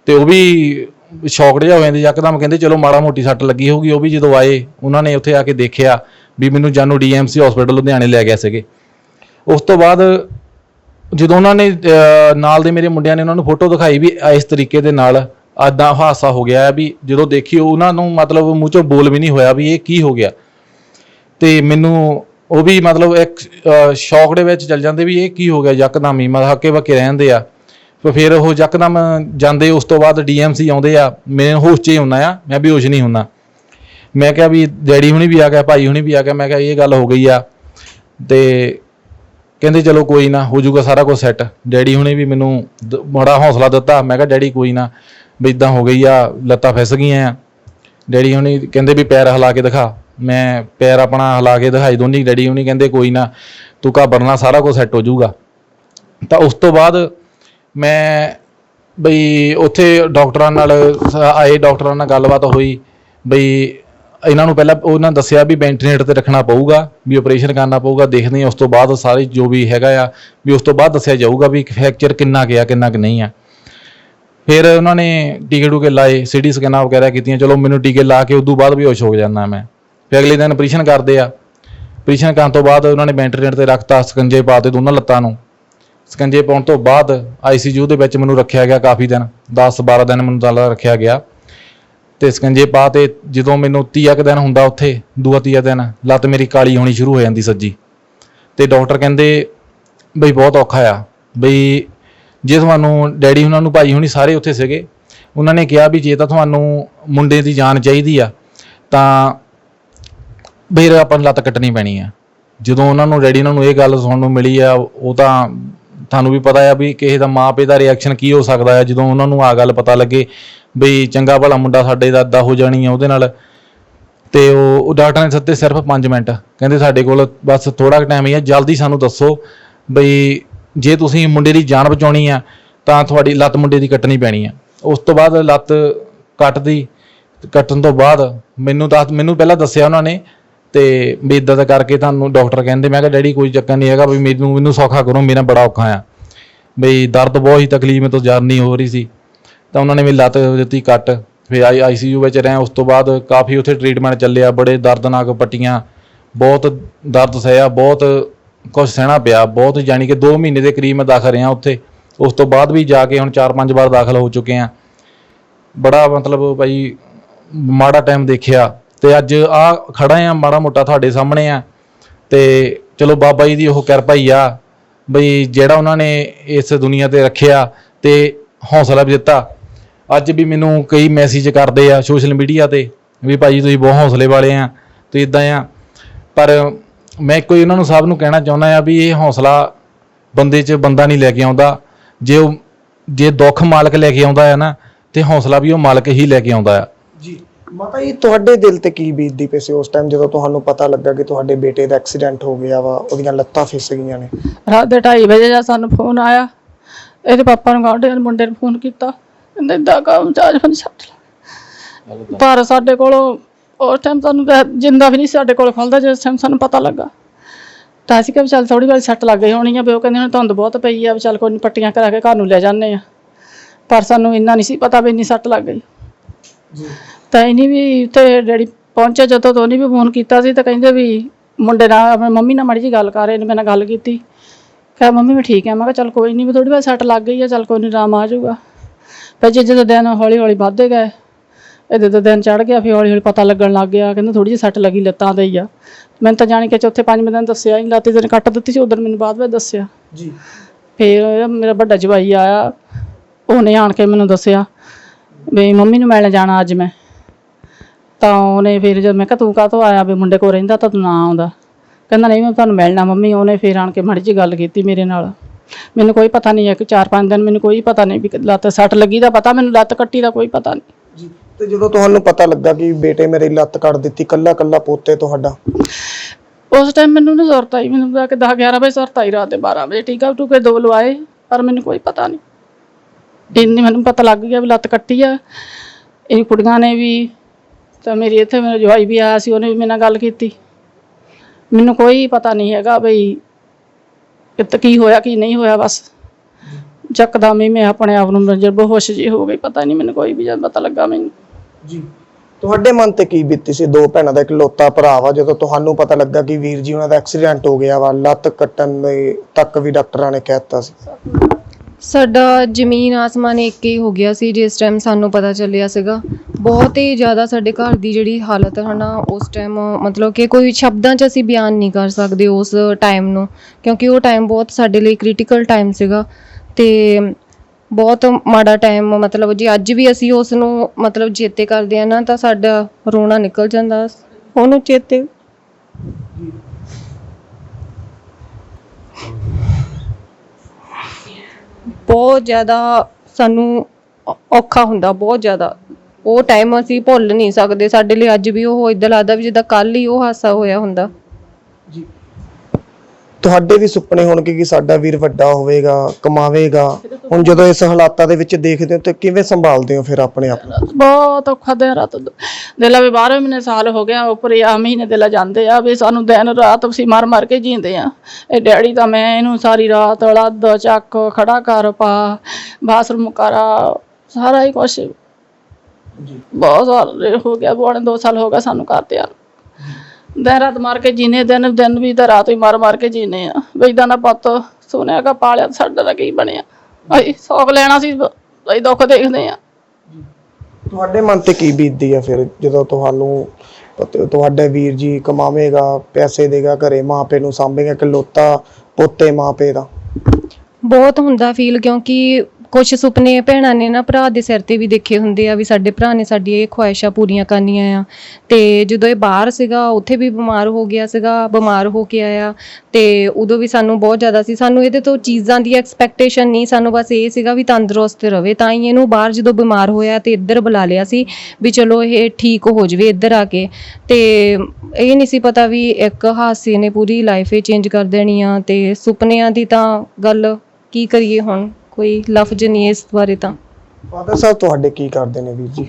ਤੇ ਉਹ ਵੀ ਸ਼ੌਕਡ ਜਿਹਾ ਹੋ ਜਾਂਦੇ ਯਕਦਮ ਕਹਿੰਦੇ ਚਲੋ ਮਾੜਾ ਮੋਟੀ ਸੱਟ ਲੱਗੀ ਹੋਊਗੀ। ਉਹ ਵੀ ਜਦੋਂ ਆਏ ਉਹਨਾਂ ਨੇ ਉੱਥੇ ਆ ਕੇ ਦੇਖਿਆ ਵੀ ਮੈਨੂੰ ਜਾਨੂ ਡੀਐਮਸੀ ਹਸਪੀਟਲ ਲੁਧਿਆਣੇ ਲੈ ਗਿਆ ਸੀਗੇ। ਉਸ ਤੋਂ ਬਾਅਦ ਜਦੋਂ ਉਹਨਾਂ ਨੇ ਅਹ, ਨਾਲ ਦੇ ਮੇਰੇ ਮੁੰਡਿਆਂ ਨੇ ਉਹਨਾਂ ਨੂੰ ਫੋਟੋ ਦਿਖਾਈ ਵੀ ਇਸ ਤਰੀਕੇ ਦੇ ਨਾਲ ਆਦਾਂ ਹਾਦਸਾ ਹੋ ਗਿਆ ਹੈ ਵੀ ਜਦੋਂ ਦੇਖੀ ਉਹਨਾਂ ਨੂੰ ਮਤਲਬ ਮੂੰਹ ਚੋਂ ਬੋਲ ਵੀ ਨਹੀਂ ਹੋਇਆ ਵੀ ਇਹ ਕੀ ਹੋ ਗਿਆ। ਤੇ ਮੈਨੂੰ ਉਹ ਵੀ ਮਤਲਬ ਇੱਕ ਸ਼ੌਕ ਦੇ ਵਿੱਚ ਚੱਲ ਜਾਂਦੇ ਵੀ ਇਹ ਕੀ ਹੋ ਗਿਆ, ਯਕਦਮ ਹੀ ਮਤਲਬ ਹੱਕੇ ਬੱਕੇ ਰਹਿੰਦੇ ਆ। ਫਿਰ ਉਹ ਯਕਦਮ ਜਾਂਦੇ, ਉਸ ਤੋਂ ਬਾਅਦ ਡੀਐਮਸੀ ਆਉਂਦੇ ਆ। ਮੈਂ ਹੋਸ਼ 'ਚ ਹੀ ਹੁੰਨਾ ਆ, ਮੈਂ ਵੀ ਹੋਸ਼ ਨਹੀਂ ਹੁੰਨਾ ਮੈਂ ਕਿਹਾ ਵੀ ਡੈਡੀ ਹੁਣੀ ਵੀ ਆ ਗਿਆ, ਭਾਈ ਹੁਣੀ ਵੀ ਆ ਗਿਆ, ਮੈਂ ਕਿਹਾ ਇਹ ਗੱਲ ਹੋ ਗਈ ਆ। ਤੇ ਕਹਿੰਦੇ ਚਲੋ ਕੋਈ ਨਾ, ਹੋ ਜਾਊਗਾ ਸਾਰਾ ਕੁਝ ਸੈੱਟ ਡੈਡੀ ਹੁਣੇ ਵੀ ਮੈਨੂੰ ਦ- ਬੜਾ ਹੌਸਲਾ ਦਿੱਤਾ। ਮੈਂ ਕਿਹਾ, ਡੈਡੀ ਕੋਈ ਨਾ, ਵੀ ਇਦਾਂ ਹੋ ਗਈ ਆ, ਲੱਤਾਂ ਫਿਸ ਗਈਆਂ ਆ। ਡੈਡੀ ਹੁਣੇ ਕਹਿੰਦੇ ਵੀ ਪੈਰ ਹਿਲਾ ਕੇ ਦਿਖਾ। ਮੈਂ ਪੈਰ ਆਪਣਾ ਹਿਲਾ ਕੇ ਦਿਖਾਈ, ਦੋਨੀ ਡੈਡੀ ਉਹਨੇ ਕਹਿੰਦੇ ਕੋਈ ਨਾ, ਤੂੰ ਘਬਰਨਾ ਸਾਰਾ ਕੁਝ ਸੈੱਟ ਹੋ ਜਾਊਗਾ। ਤਾਂ ਉਸ ਤੋਂ ਬਾਅਦ ਮੈਂ ਬਈ ਉੱਥੇ ਡਾਕਟਰਾਂ ਨਾਲ, ਆਏ, ਡਾਕਟਰਾਂ ਨਾਲ ਗੱਲਬਾਤ ਹੋਈ, ਬਈ ਇਹਨਾਂ ਨੂੰ ਪਹਿਲਾਂ ਉਹਨਾਂ ਦੱਸਿਆ ਵੀ ਵੈਂਟੀਲੇਟਰ ਤੇ ਰੱਖਣਾ ਪਊਗਾ, ਵੀ ਆਪਰੇਸ਼ਨ ਕਰਨਾ ਪਊਗਾ, ਦੇਖਦੇ ਹਾਂ, ਉਸ ਤੋਂ ਬਾਅਦ ਸਾਰੇ ਜੋ ਵੀ ਹੈਗਾ ਆ, ਵੀ ਉਸ ਤੋਂ ਬਾਅਦ ਦੱਸਿਆ ਜਾਊਗਾ ਵੀ ਫ੍ਰੈਕਚਰ ਕਿੰਨਾ ਗਿਆ ਕਿੰਨਾ ਕਿ ਨਹੀਂ ਆ। ਫਿਰ ਉਹਨਾਂ ਨੇ ਟੀਕੇ ਟੂਕੇ ਲਾਏ ਸਿਟੀ ਸਕੈਨਾਂ ਵਗੈਰਾ ਕੀਤੀਆਂ, ਚਲੋ ਮੈਨੂੰ ਟੀਕੇ ਲਾ ਕੇ ਉਦੋਂ ਬਾਅਦ ਵੀ ਬੇਹੋਸ਼ ਹੋ ਜਾਂਦਾ ਮੈਂ। ਫਿਰ ਅਗਲੇ ਦਿਨ ਆਪਰੇਸ਼ਨ ਕਰਦੇ ਆ। ਆਪਰੇਸ਼ਨ ਕਰਨ ਤੋਂ ਬਾਅਦ ਉਹਨਾਂ ਨੇ ਵੈਂਟੀਲੇਟਰ ਤੇ ਰੱਖਤਾ ਸਕੰਜੇ ਪਾਤੇ ਦੋਨਾਂ ਲੱਤਾਂ ਨੂੰ। ਸਕੰਜੇ ਪਾਉਣ ਤੋਂ ਬਾਅਦ ਆਈਸੀਯੂ ਦੇ ਵਿੱਚ ਮੈਨੂੰ ਰੱਖਿਆ ਗਿਆ ਕਾਫੀ ਦਿਨ 10 12 ਦਿਨ ਮੈਨੂੰ ਦਾਲਾ ਰੱਖਿਆ ਗਿਆ। ਤੇ ਸਕੰਜੇ ਪਾ ਤੇ ਜਦੋਂ ਮੈਨੂੰ 30 ਕੁ ਦਿਨ ਹੁੰਦਾ ਉੱਥੇ, ਦੂਆ ਤੀਆ ਦਿਨ ਲੱਤ ਮੇਰੀ ਕਾਲੀ ਹੋਣੀ ਸ਼ੁਰੂ ਹੋ ਜਾਂਦੀ ਸੱਜੀ। ਤੇ ਡਾਕਟਰ ਕਹਿੰਦੇ ਬਈ ਬਹੁਤ ਔਖਾ ਆ, ਬਈ ਜੇ ਤੁਹਾਨੂੰ ਡੈਡੀ ਉਹਨਾਂ ਨੂੰ ਭਾਈ ਹੁਣੀ ਸਾਰੇ ਉੱਥੇ ਸੀਗੇ, ਉਹਨਾਂ ਨੇ ਕਿਹਾ ਵੀ ਜੇ ਤਾਂ ਤੁਹਾਨੂੰ ਮੁੰਡੇ ਦੀ ਜਾਨ ਚਾਹੀਦੀ ਆ, ਤਾਂ ਫਿਰ ਆਪਾਂ ਨੂੰ ਲੱਤ ਕੱਟਣੀ ਪੈਣੀ ਆ। ਜਦੋਂ ਉਹਨਾਂ ਨੂੰ ਡੈਡੀ ਉਹਨਾਂ ਨੂੰ ਇਹ ਗੱਲ ਸੁਣਨ ਨੂੰ ਮਿਲੀ ਆ, ਉਹ ਤਾਂ ਤੁਹਾਨੂੰ ਵੀ ਪਤਾ ਆ ਵੀ ਕਿਸੇ ਦਾ ਮਾਪੇ ਦਾ ਰਿਐਕਸ਼ਨ ਕੀ ਹੋ ਸਕਦਾ ਆ, ਜਦੋਂ ਉਹਨਾਂ ਨੂੰ ਆ ਗੱਲ ਪਤਾ ਲੱਗੇ ਵੀ ਚੰਗਾ ਭਲਾ ਮੁੰਡਾ ਸਾਡੇ ਦਾ ਏਦਾਂ ਹੋ ਜਾਣੀ ਆ ਉਹਦੇ ਨਾਲ। ਤੇ ਉਹ ਉਹ ਡਾਕਟਰ ਨੇ ਸੱਤੇ ਸਿਰਫ 5 ਮਿੰਟ। ਕਹਿੰਦੇ ਸਾਡੇ ਕੋਲ ਬਸ ਥੋੜਾ ਟਾਈਮ ਹੀ ਆ, ਜਲਦੀ ਸਾਨੂੰ ਦੱਸੋ ਬਈ ਜੇ ਤੁਸੀਂ ਮੁੰਡੇ ਦੀ ਜਾਨ ਬਚਾਉਣੀ ਆ, ਤਾਂ ਤੁਹਾਡੀ ਲੱਤ ਮੁੰਡੇ ਦੀ ਕੱਟਣੀ ਪੈਣੀ ਆ। ਉਸ ਤੋਂ ਬਾਅਦ ਲੱਤ ਕੱਟਦੀ, ਕੱਟਣ ਤੋਂ ਬਾਅਦ ਮੈਨੂੰ ਦੱਸ, ਮੈਨੂੰ ਪਹਿਲਾਂ ਦੱਸਿਆ ਉਹਨਾਂ ਨੇ ਤੇ ਵੀ ਇਦਾਂ ਦਾ ਕਰਕੇ ਤੁਹਾਨੂੰ ਡਾਕਟਰ ਕਹਿੰਦੇ, ਮੈਂ ਕਿਹਾ, ਡੈਡੀ, ਕੋਈ ਚੱਕਰ ਨਹੀਂ ਹੈਗਾ ਵੀ ਮੈਨੂੰ ਮੈਨੂੰ ਸੌਖਾ ਕਰੋ, ਮੇਰਾ ਬੜਾ ਔਖਾ ਆ। ਬਈ ਦਰਦ ਬਹੁਤ ਹੀ ਤਕਲੀਫ ਮੇਰੇ ਤੋਂ ਜ਼ਰ ਨਹੀਂ ਹੋ ਰਹੀ ਸੀ। ਤਾਂ ਉਹਨਾਂ ਨੇ ਮੇਰੀ ਲੱਤ ਦਿੱਤੀ ਕੱਟ। ਫਿਰ ਆਈ ਆਈਸੀਯੂ ਵਿੱਚ ਰਹੇ, ਉਸ ਤੋਂ ਬਾਅਦ ਕਾਫੀ ਉੱਥੇ ਟ੍ਰੀਟਮੈਂਟ ਚੱਲਿਆ, ਬੜੇ ਦਰਦਨਾਕ ਪੱਟੀਆਂ, ਬਹੁਤ ਦਰਦ ਸਹਿਆ, ਬਹੁਤ ਕੁਝ ਸਹਿਣਾ ਪਿਆ, ਬਹੁਤ ਯਾਨੀ ਕਿ 2 ਮਹੀਨੇ ਦੇ ਕਰੀਬ ਮੈਂ ਦਾਖਲ ਰਿਹਾ ਉੱਥੇ। ਉਸ ਤੋਂ ਬਾਅਦ ਵੀ ਜਾ ਕੇ ਹੁਣ 4-5 ਵਾਰ ਦਾਖਲ ਹੋ ਚੁੱਕੇ ਆ। ਬੜਾ ਮਤਲਬ ਭਾਈ ਮਾੜਾ ਟਾਈਮ ਦੇਖਿਆ। ਤੇ ਅੱਜ ਆ ਖੜਾ ਆ, ਮਾੜਾ ਮੋਟਾ ਤੁਹਾਡੇ ਸਾਹਮਣੇ ਆ। ਤੇ ਚਲੋ ਬਾਬਾ ਜੀ ਦੀ ਉਹ ਕਿਰਪਾ ਹੀ ਆ ਬਈ ਜਿਹੜਾ ਉਹਨਾਂ ਨੇ ਇਸ ਦੁਨੀਆ ਤੇ ਰੱਖਿਆ ਤੇ ਹੌਸਲਾ ਵੀ ਦਿੱਤਾ। ਅੱਜ ਵੀ ਮੈਨੂੰ ਕਈ ਮੈਸੇਜ ਕਰਦੇ ਆ ਸੋਸ਼ਲ ਮੀਡੀਆ ਤੇ ਵੀ ਭਾਈ ਤੁਸੀਂ ਬਹੁਤ ਹੌਸਲੇ ਵਾਲੇ ਆ ਤੇ ਇਦਾਂ ਆ। ਪਰ ਮੈਂ ਕੋਈ ਉਹਨਾਂ ਨੂੰ ਸਭ ਨੂੰ ਕਹਿਣਾ ਚਾਹੁੰਦਾ ਆ ਵੀ ਇਹ ਹੌਸਲਾ ਬੰਦੇ 'ਚ ਬੰਦਾ ਨਹੀਂ ਲੈ ਕੇ ਆਉਂਦਾ। ਜੇ ਉਹ, ਜੇ ਦੁੱਖ ਮਾਲਕ ਲੈ ਕੇ ਆਉਂਦਾ ਆ ਨਾ, ਤੇ ਹੌਸਲਾ ਵੀ ਉਹ ਮਾਲਕ ਹੀ ਲੈ ਕੇ ਆਉਂਦਾ ਆ। ਜੀ। ਮਾਤਾ ਜੀ ਤੁਹਾਡੇ ਦਿਲ ਤੇ ਕੀ ਬੀਤਦੀ ਪਈ ਸੀ ਉਸ ਟਾਈਮ ਜਦੋਂ ਤੁਹਾਨੂੰ ਪਤਾ ਲੱਗਾ ਕਿ ਤੁਹਾਡੇ ਬੇਟੇ ਦਾ ਐਕਸੀਡੈਂਟ ਹੋ ਗਿਆ ਵਾ ਉਹਦੀਆਂ ਲੱਤਾਂ ਫਿਸ ਗਈਆਂ ਨੇ? ਰਾਤ ਦੇ 2:30 ਵਜੇ ਜਦ ਸਾਨੂੰ ਫੋਨ ਆਇਆ ਇਹਦੇ ਪਾਪਾ ਨੂੰ ਗਾਂਢੇ ਦੇ ਮੁੰਡੇ ਨੂੰ ਫੋਨ ਕੀਤਾ। ਕਹਿੰਦੇ ਇਦਾਂ ਕੰਮ ਚਾਜ ਫਨ ਛੱਡ ਲੈ ਪਰ ਸਾਡੇ ਕੋਲ ਉਸ ਟਾਈਮ ਸਾਨੂੰ ਤਾਂ ਜਿੰਦਾ ਵੀ ਨਹੀਂ ਸਾਡੇ ਕੋਲ ਖੁੱਲਦਾ ਜਿਸ ਟਾਈਮ ਸਾਨੂੰ ਪਤਾ ਲੱਗਾ। ਤਾਂ ਅਸੀਂ ਕਿਹਾ ਵੀ ਚੱਲ ਥੋੜੀ ਵਾਰ ਸੱਟ ਲੱਗ ਗਈ ਹੋਣੀ ਆ ਵੀ ਉਹ ਕਹਿੰਦੇ ਹੁਣ ਧੁੰਦ ਬਹੁਤ ਪਈ ਆ ਵੀ ਚੱਲ ਕੋਈ ਨੀ ਪੱਟੀਆਂ ਕਰਾ ਕੇ ਘਰ ਨੂੰ ਲੈ ਜਾਂਦੇ ਆ। ਪਰ ਸਾਨੂੰ ਇੰਨਾ ਨਹੀਂ ਸੀ ਪਤਾ ਵੀ ਇੰਨੀ ਸੱਟ ਲੱਗ ਗਈ। ਤਾਂ ਇਹਨੀ ਵੀ ਉੱਥੇ ਡੈਡੀ ਪਹੁੰਚੇ ਜਦੋਂ ਤੋਂ ਉਹਨੇ ਵੀ ਫੋਨ ਕੀਤਾ ਸੀ ਤਾਂ ਕਹਿੰਦੇ ਵੀ ਮੁੰਡੇ ਨਾਲ ਆਪਣੀ ਮੰਮੀ ਨਾਲ ਮਾੜੀ ਜੀ ਗੱਲ ਕਰ ਰਹੇ ਨੇ ਮੇਰੇ ਨਾਲ ਗੱਲ ਕੀਤੀ। ਕਿਹਾ ਮੰਮੀ ਮੈਂ ਠੀਕ ਆ ਮੈਂ ਕਿਹਾ ਚੱਲ ਕੋਈ ਨਹੀਂ ਵੀ ਥੋੜੀ ਵਾਰ ਸੱਟ ਲੱਗ ਗਈ ਆ ਚੱਲ ਕੋਈ ਨਹੀਂ ਆਰਾਮ ਆ ਜਾਊਗਾ। ਫਿਰ ਜੇ ਜਦੋਂ ਦਿਨ ਹੌਲੀ ਹੌਲੀ ਵੱਧਦੇ ਗਏ ਇਹਦੇ ਤੋਂ ਦਿਨ ਚੜ ਗਿਆ ਫਿਰ ਹੌਲੀ ਹੌਲੀ ਪਤਾ ਲੱਗਣ ਲੱਗ ਗਿਆ ਕਹਿੰਦੇ ਥੋੜੀ ਜਿਹੀ ਸੱਟ ਲੱਗੀ ਲੱਤਾਂ ਤੇ ਹੀ ਆ। ਮੈਨੂੰ ਤਾਂ ਜਾਣ ਕੇ ਚੌਥੇ ਪੰਜਵੇਂ ਦਿਨ ਦੱਸਿਆ ਨਹੀਂ ਲਾਤੀ ਦਿਨ ਕੱਟ ਦਿੱਤੀ ਸੀ ਉਦੋਂ ਮੈਨੂੰ ਬਾਅਦ ਵਿੱਚ ਦੱਸਿਆ। ਜੀ। ਫਿਰ ਮੇਰਾ ਵੱਡਾ ਜਵਾਈ ਆਇਆ ਉਹਨੇ ਆਣ ਕੇ ਮੈਨੂੰ ਦੱਸਿਆ ਵੀ ਮੰਮੀ ਨੂੰ ਮਿਲਣ ਜਾਣਾ ਅੱਜ ਮੈਂ। ਤਾਂ ਉਹਨੇ ਫਿਰ ਜਦ ਮੈਂ ਕਿਹਾ ਤੂੰ ਕਾਹਤੋਂ ਆਇਆ ਵੀ ਮੁੰਡੇ ਕੋਲ ਰਹਿੰਦਾ ਤਾਂ ਤੂੰ ਨਾ ਆਉਂਦਾ। ਕਹਿੰਦਾ ਨਹੀਂ ਮੈਂ ਤੁਹਾਨੂੰ ਮਿਲਣਾ ਮੰਮੀ। ਉਹਨੇ ਫਿਰ ਆਣ ਕੇ ਮਾੜੀ ਜਿਹੀ ਗੱਲ ਕੀਤੀ ਮੇਰੇ ਨਾਲ। ਮੈਨੂੰ ਕੋਈ ਪਤਾ ਨਹੀਂ ਹੈ ਕਿ 4-5 ਦਿਨ ਮੈਨੂੰ ਕੋਈ ਪਤਾ ਨਹੀਂ ਵੀ ਲੱਤ ਸੱਟ ਲੱਗੀ ਦਾ ਪਤਾ ਮੈਨੂੰ ਲੱਤ ਕੱਟੀ ਦਾ ਕੋਈ ਪਤਾ ਨਹੀਂ। ਜੀ ਤੇ ਜਦੋਂ ਤੁਹਾਨੂੰ ਪਤਾ ਲੱਗਾ ਕਿ ਬੇਟੇ ਮੇਰੇ ਲੱਤ ਕੱਟ ਦਿੱਤੀ ਕੱਲਾ ਕੱਲਾ ਪੋਤੇ ਤੁਹਾਡਾ? ਉਸ ਟਾਈਮ ਮੈਨੂੰ ਨਾ ਜ਼ਰੂਰਤ ਆਈ ਮੈਨੂੰ ਤਾਂ ਕਿ 10 11 ਵਜੇ ਜ਼ਰੂਰਤ ਆਈ ਰਾਤ ਦੇ 12 ਵਜੇ। ਟੀਕਾ ਟੂਕੇ ਦੋ ਲਵਾਏ ਪਰ ਮੈਨੂੰ ਕੋਈ ਪਤਾ ਨਹੀਂ। ਇੰਨੀ ਮੈਨੂੰ ਪਤਾ ਲੱਗ ਗਿਆ ਵੀ ਲੱਤ ਕੱਟੀ ਆ। ਇਹ ਕੁੜੀਆਂ ਨੇ ਵੀ ਤਾਂ ਮੇਰੀ ਇੱਥੇ ਮੇਰਾ ਜਵਾਈ ਵੀ ਆਇਆ ਸੀ, ਉਹਨੇ ਵੀ ਮੇਰੇ ਨਾਲ ਗੱਲ ਕੀਤੀ। ਮੈਨੂੰ ਕੋਈ ਪਤਾ ਨਹੀਂ ਹੈਗਾ ਬਈ ਕਿ ਕੀ ਹੋਇਆ, ਕੀ ਨਹੀਂ ਹੋਇਆ ਬਸ। ਜੱਕਦਮ ਹੀ ਮੈਂ ਆਪਣੇ ਆਪ ਨੂੰ ਜਦ ਹੋਸ਼ ਜੀ ਹੋ ਗਈ, ਪਤਾ ਨਹੀਂ ਮੈਨੂੰ ਕੋਈ ਵੀ ਜਦ ਪਤਾ ਲੱਗਾ ਮੈਨੂੰ। ਜੀ, ਤੁਹਾਡੇ ਮਨ ਤੇ ਕੀ ਬੀਤੀ ਸੀ? ਦੋ ਭੈਣਾਂ ਦਾ ਇਕਲੌਤਾ ਭਰਾ ਵਾ, ਜਦੋਂ ਤੁਹਾਨੂੰ ਪਤਾ ਲੱਗਾ ਕਿ ਵੀਰ ਜੀ ਉਹਨਾਂ ਦਾ ਐਕਸੀਡੈਂਟ ਹੋ ਗਿਆ ਵਾ, ਲੱਤ ਕੱਟਣ ਦੇ ਤੱਕ ਵੀ ਡਾਕਟਰਾਂ ਨੇ ਕਹਿ ਦਿੱਤਾ ਸੀ। ਸਾਡਾ ਜ਼ਮੀਨ ਆਸਮਾਨ ਇੱਕ ਹੀ ਹੋ ਗਿਆ ਸੀ, ਜਿਸ ਟਾਈਮ ਸਾਨੂੰ ਪਤਾ ਚੱਲਿਆ ਸੀਗਾ। ਬਹੁਤ ਹੀ ਜ਼ਿਆਦਾ ਸਾਡੇ ਘਰ ਦੀ ਜਿਹੜੀ ਹਾਲਤ ਹੈ ਨਾ, ਉਸ ਟਾਈਮ ਮਤਲਬ ਕਿ ਕੋਈ ਸ਼ਬਦਾਂ 'ਚ ਅਸੀਂ ਬਿਆਨ ਨਹੀਂ ਕਰ ਸਕਦੇ ਉਸ ਟਾਈਮ ਨੂੰ, ਕਿਉਂਕਿ ਉਹ ਟਾਈਮ ਬਹੁਤ ਸਾਡੇ ਲਈ ਕ੍ਰਿਟੀਕਲ ਟਾਈਮ ਸੀਗਾ। ਤੇ ਬਹੁਤ ਮਾੜਾ ਟਾਈਮ ਮਤਲਬ ਜੇ ਅੱਜ ਵੀ ਅਸੀਂ ਉਸ ਨੂੰ ਮਤਲਬ ਚੇਤੇ ਕਰਦੇ ਆ ਨਾ, ਤਾਂ ਸਾਡਾ ਰੋਣਾ ਨਿਕਲ ਜਾਂਦਾ। ਉਹਨੂੰ ਚੇਤੇ ਬਹੁਤ ਜ਼ਿਆਦਾ ਸਾਨੂੰ ਔ- ਔਖਾ ਹੁੰਦਾ, ਬਹੁਤ ਜ਼ਿਆਦਾ। ਉਹ ਟਾਈਮ ਅਸੀਂ ਭੁੱਲ ਨਹੀਂ ਸਕਦੇ, ਸਾਡੇ ਲਈ ਅੱਜ ਵੀ ਉਹ ਇਦਾਂ ਲੱਗਦਾ ਵੀ ਜਿੱਦਾਂ ਕੱਲ ਹੀ ਉਹ ਹਾਸਾ ਹੋਇਆ ਹੁੰਦਾ। ਤੁਹਾਡੇ ਵੀ ਸੁਪਨੇ ਹੋਣਗੇ ਕਿ ਸਾਡਾ ਵੀਰ ਵੱਡਾ ਹੋਵੇਗਾ ਕਮਾਵੇਗਾ। ਹੁਣ ਜਦੋਂ ਇਸ ਹਾਲਾਤਾਂ ਦੇ ਵਿੱਚ ਦੇਖਦੇ ਹੋ ਤੇ ਕਿਵੇਂ ਸੰਭਾਲਦੇ ਹੋ ਫਿਰ ਆਪਣੇ ਆਪ ਨੂੰ? ਬਹੁਤ ਔਖਾ ਦਿਨ ਰਾਤ ਦਿਲਾ ਵੀ 12 ਮਹੀਨੇ ਸਾਲ ਹੋ ਗਿਆ ਉੱਪਰ ਆ ਮਹੀਨੇ ਦਿਲਾ ਜਾਂਦੇ ਆ ਵੀ ਸਾਨੂੰ ਦਿਨ ਰਾਤ ਅਸੀਂ ਮਰ ਮਰ ਕੇ ਜੀਂਦੇ ਆ। ਇਹ ਡੈਡੀ ਤਾਂ ਮੈਂ ਇਹਨੂੰ ਸਾਰੀ ਰਾਤ ਲੱਦ ਚੱਕ ਖੜਾ ਕਰ ਪਾ ਬਾਥਰੂਮ ਕਰਾ ਸਾਰਾ ਹੀ ਕੁਛ। ਬਹੁਤ ਸਾਲ ਹੋ ਗਿਆ ਬੋਣੇ 2 ਸਾਲ ਹੋ ਗਿਆ ਸਾਨੂੰ ਕਰਦੇ ਆ। ਦਿਨ ਰਾਤ ਮਾਰ ਕੇ ਜੀਨੇ ਦਿਨ ਦਿਨ ਵੀ ਤਾਂ ਰਾਤ ਵੀ ਮਾਰ ਮਾਰ ਕੇ ਜੀਨੇ ਆ। ਇਦਾਂ ਦਾ ਪੁੱਤ ਸੋਨਿਆ ਕਾ ਪਾਲਿਆ ਸਾਡਾ ਦਾ ਕੀ ਬਣਿਆ? ਅਸੀਂ ਸੌਖ ਲੈਣਾ ਸੀ ਅਸੀਂ ਦੁੱਖ ਦੇਖਦੇ ਆ। ਤੁਹਾਡੇ ਮਨ ਤੇ ਕੀ ਬੀਤਦੀ ਆ ਫਿਰ ਜਦੋਂ ਤੁਹਾਨੂੰ ਪਤਾ- ਤੁਹਾਡਾ ਵੀਰ ਜੀ ਕਮਾਵੇਗਾ ਪੈਸੇ ਦੇਗਾ ਘਰੇ ਮਾਪੇ ਨੂੰ ਸਾਂਭੇਗਾ ਇਕਲੌਤਾ ਪੋਤੇ ਮਾਪੇ ਦਾ? ਬਹੁਤ ਹੁੰਦਾ ਫੀਲ ਕਿਉਂਕਿ ਕੁਝ ਸੁਪਨੇ ਭੈਣਾਂ ਨੇ ਨਾ ਭਰਾ ਦੇ ਸਿਰ ਤੇ ਵੀ ਦੇਖੇ ਹੁੰਦੇ ਆ ਵੀ ਸਾਡੇ ਭਰਾ ਨੇ ਸਾਡੀ ਇਹ ਖੁਆਇਸ਼ਾਂ ਪੂਰੀਆਂ ਕਰਨੀਆਂ ਆ। ਤੇ ਜਦੋਂ ਇਹ ਬਾਹਰ ਸੀਗਾ, ਉੱਥੇ ਵੀ ਬਿਮਾਰ ਹੋ ਗਿਆ ਸੀਗਾ, ਬਿਮਾਰ ਹੋ ਕੇ ਆਇਆ। ਤੇ ਉਦੋਂ ਵੀ ਸਾਨੂੰ ਬਹੁਤ ਜ਼ਿਆਦਾ ਸੀ। ਸਾਨੂੰ ਇਹਦੇ ਤੋਂ ਚੀਜ਼ਾਂ ਦੀ ਐਕਸਪੈਕਟੇਸ਼ਨ ਨਹੀਂ, ਸਾਨੂੰ ਬਸ ਇਹ ਸੀਗਾ ਵੀ ਤੰਦਰੁਸਤ ਰਵੇ। ਤਾਂ ਹੀ ਇਹਨੂੰ ਬਾਹਰ ਜਦੋਂ ਬਿਮਾਰ ਹੋਇਆ ਤੇ ਇੱਧਰ ਬੁਲਾ ਲਿਆ ਸੀ ਵੀ ਚਲੋ ਇਹ ਠੀਕ ਹੋ ਜਵੇ ਇੱਧਰ ਆ ਕੇ। ਤੇ ਇਹ ਨਹੀਂ ਸੀ ਪਤਾ ਵੀ ਇੱਕ ਹਾਦਸੇ ਨੇ ਪੂਰੀ ਲਾਈਫ ਹੀ ਚੇਂਜ ਕਰ ਦੇਣੀ ਆ। ਤੇ ਸੁਪਨਿਆਂ ਦੀ ਤਾਂ ਗੱਲ ਕੀ ਕਰੀਏ ਹੁਣ? ਕੋਈ ਲਫ਼ਜ਼ ਨਹੀਂ ਇਸ ਬਾਰੇ ਤਾਂ। ਫਾਦਰ ਸਾਹਿਬ ਤੁਹਾਡੇ ਕੀ ਕਰਦੇ ਨੇ ਵੀਰ ਜੀ?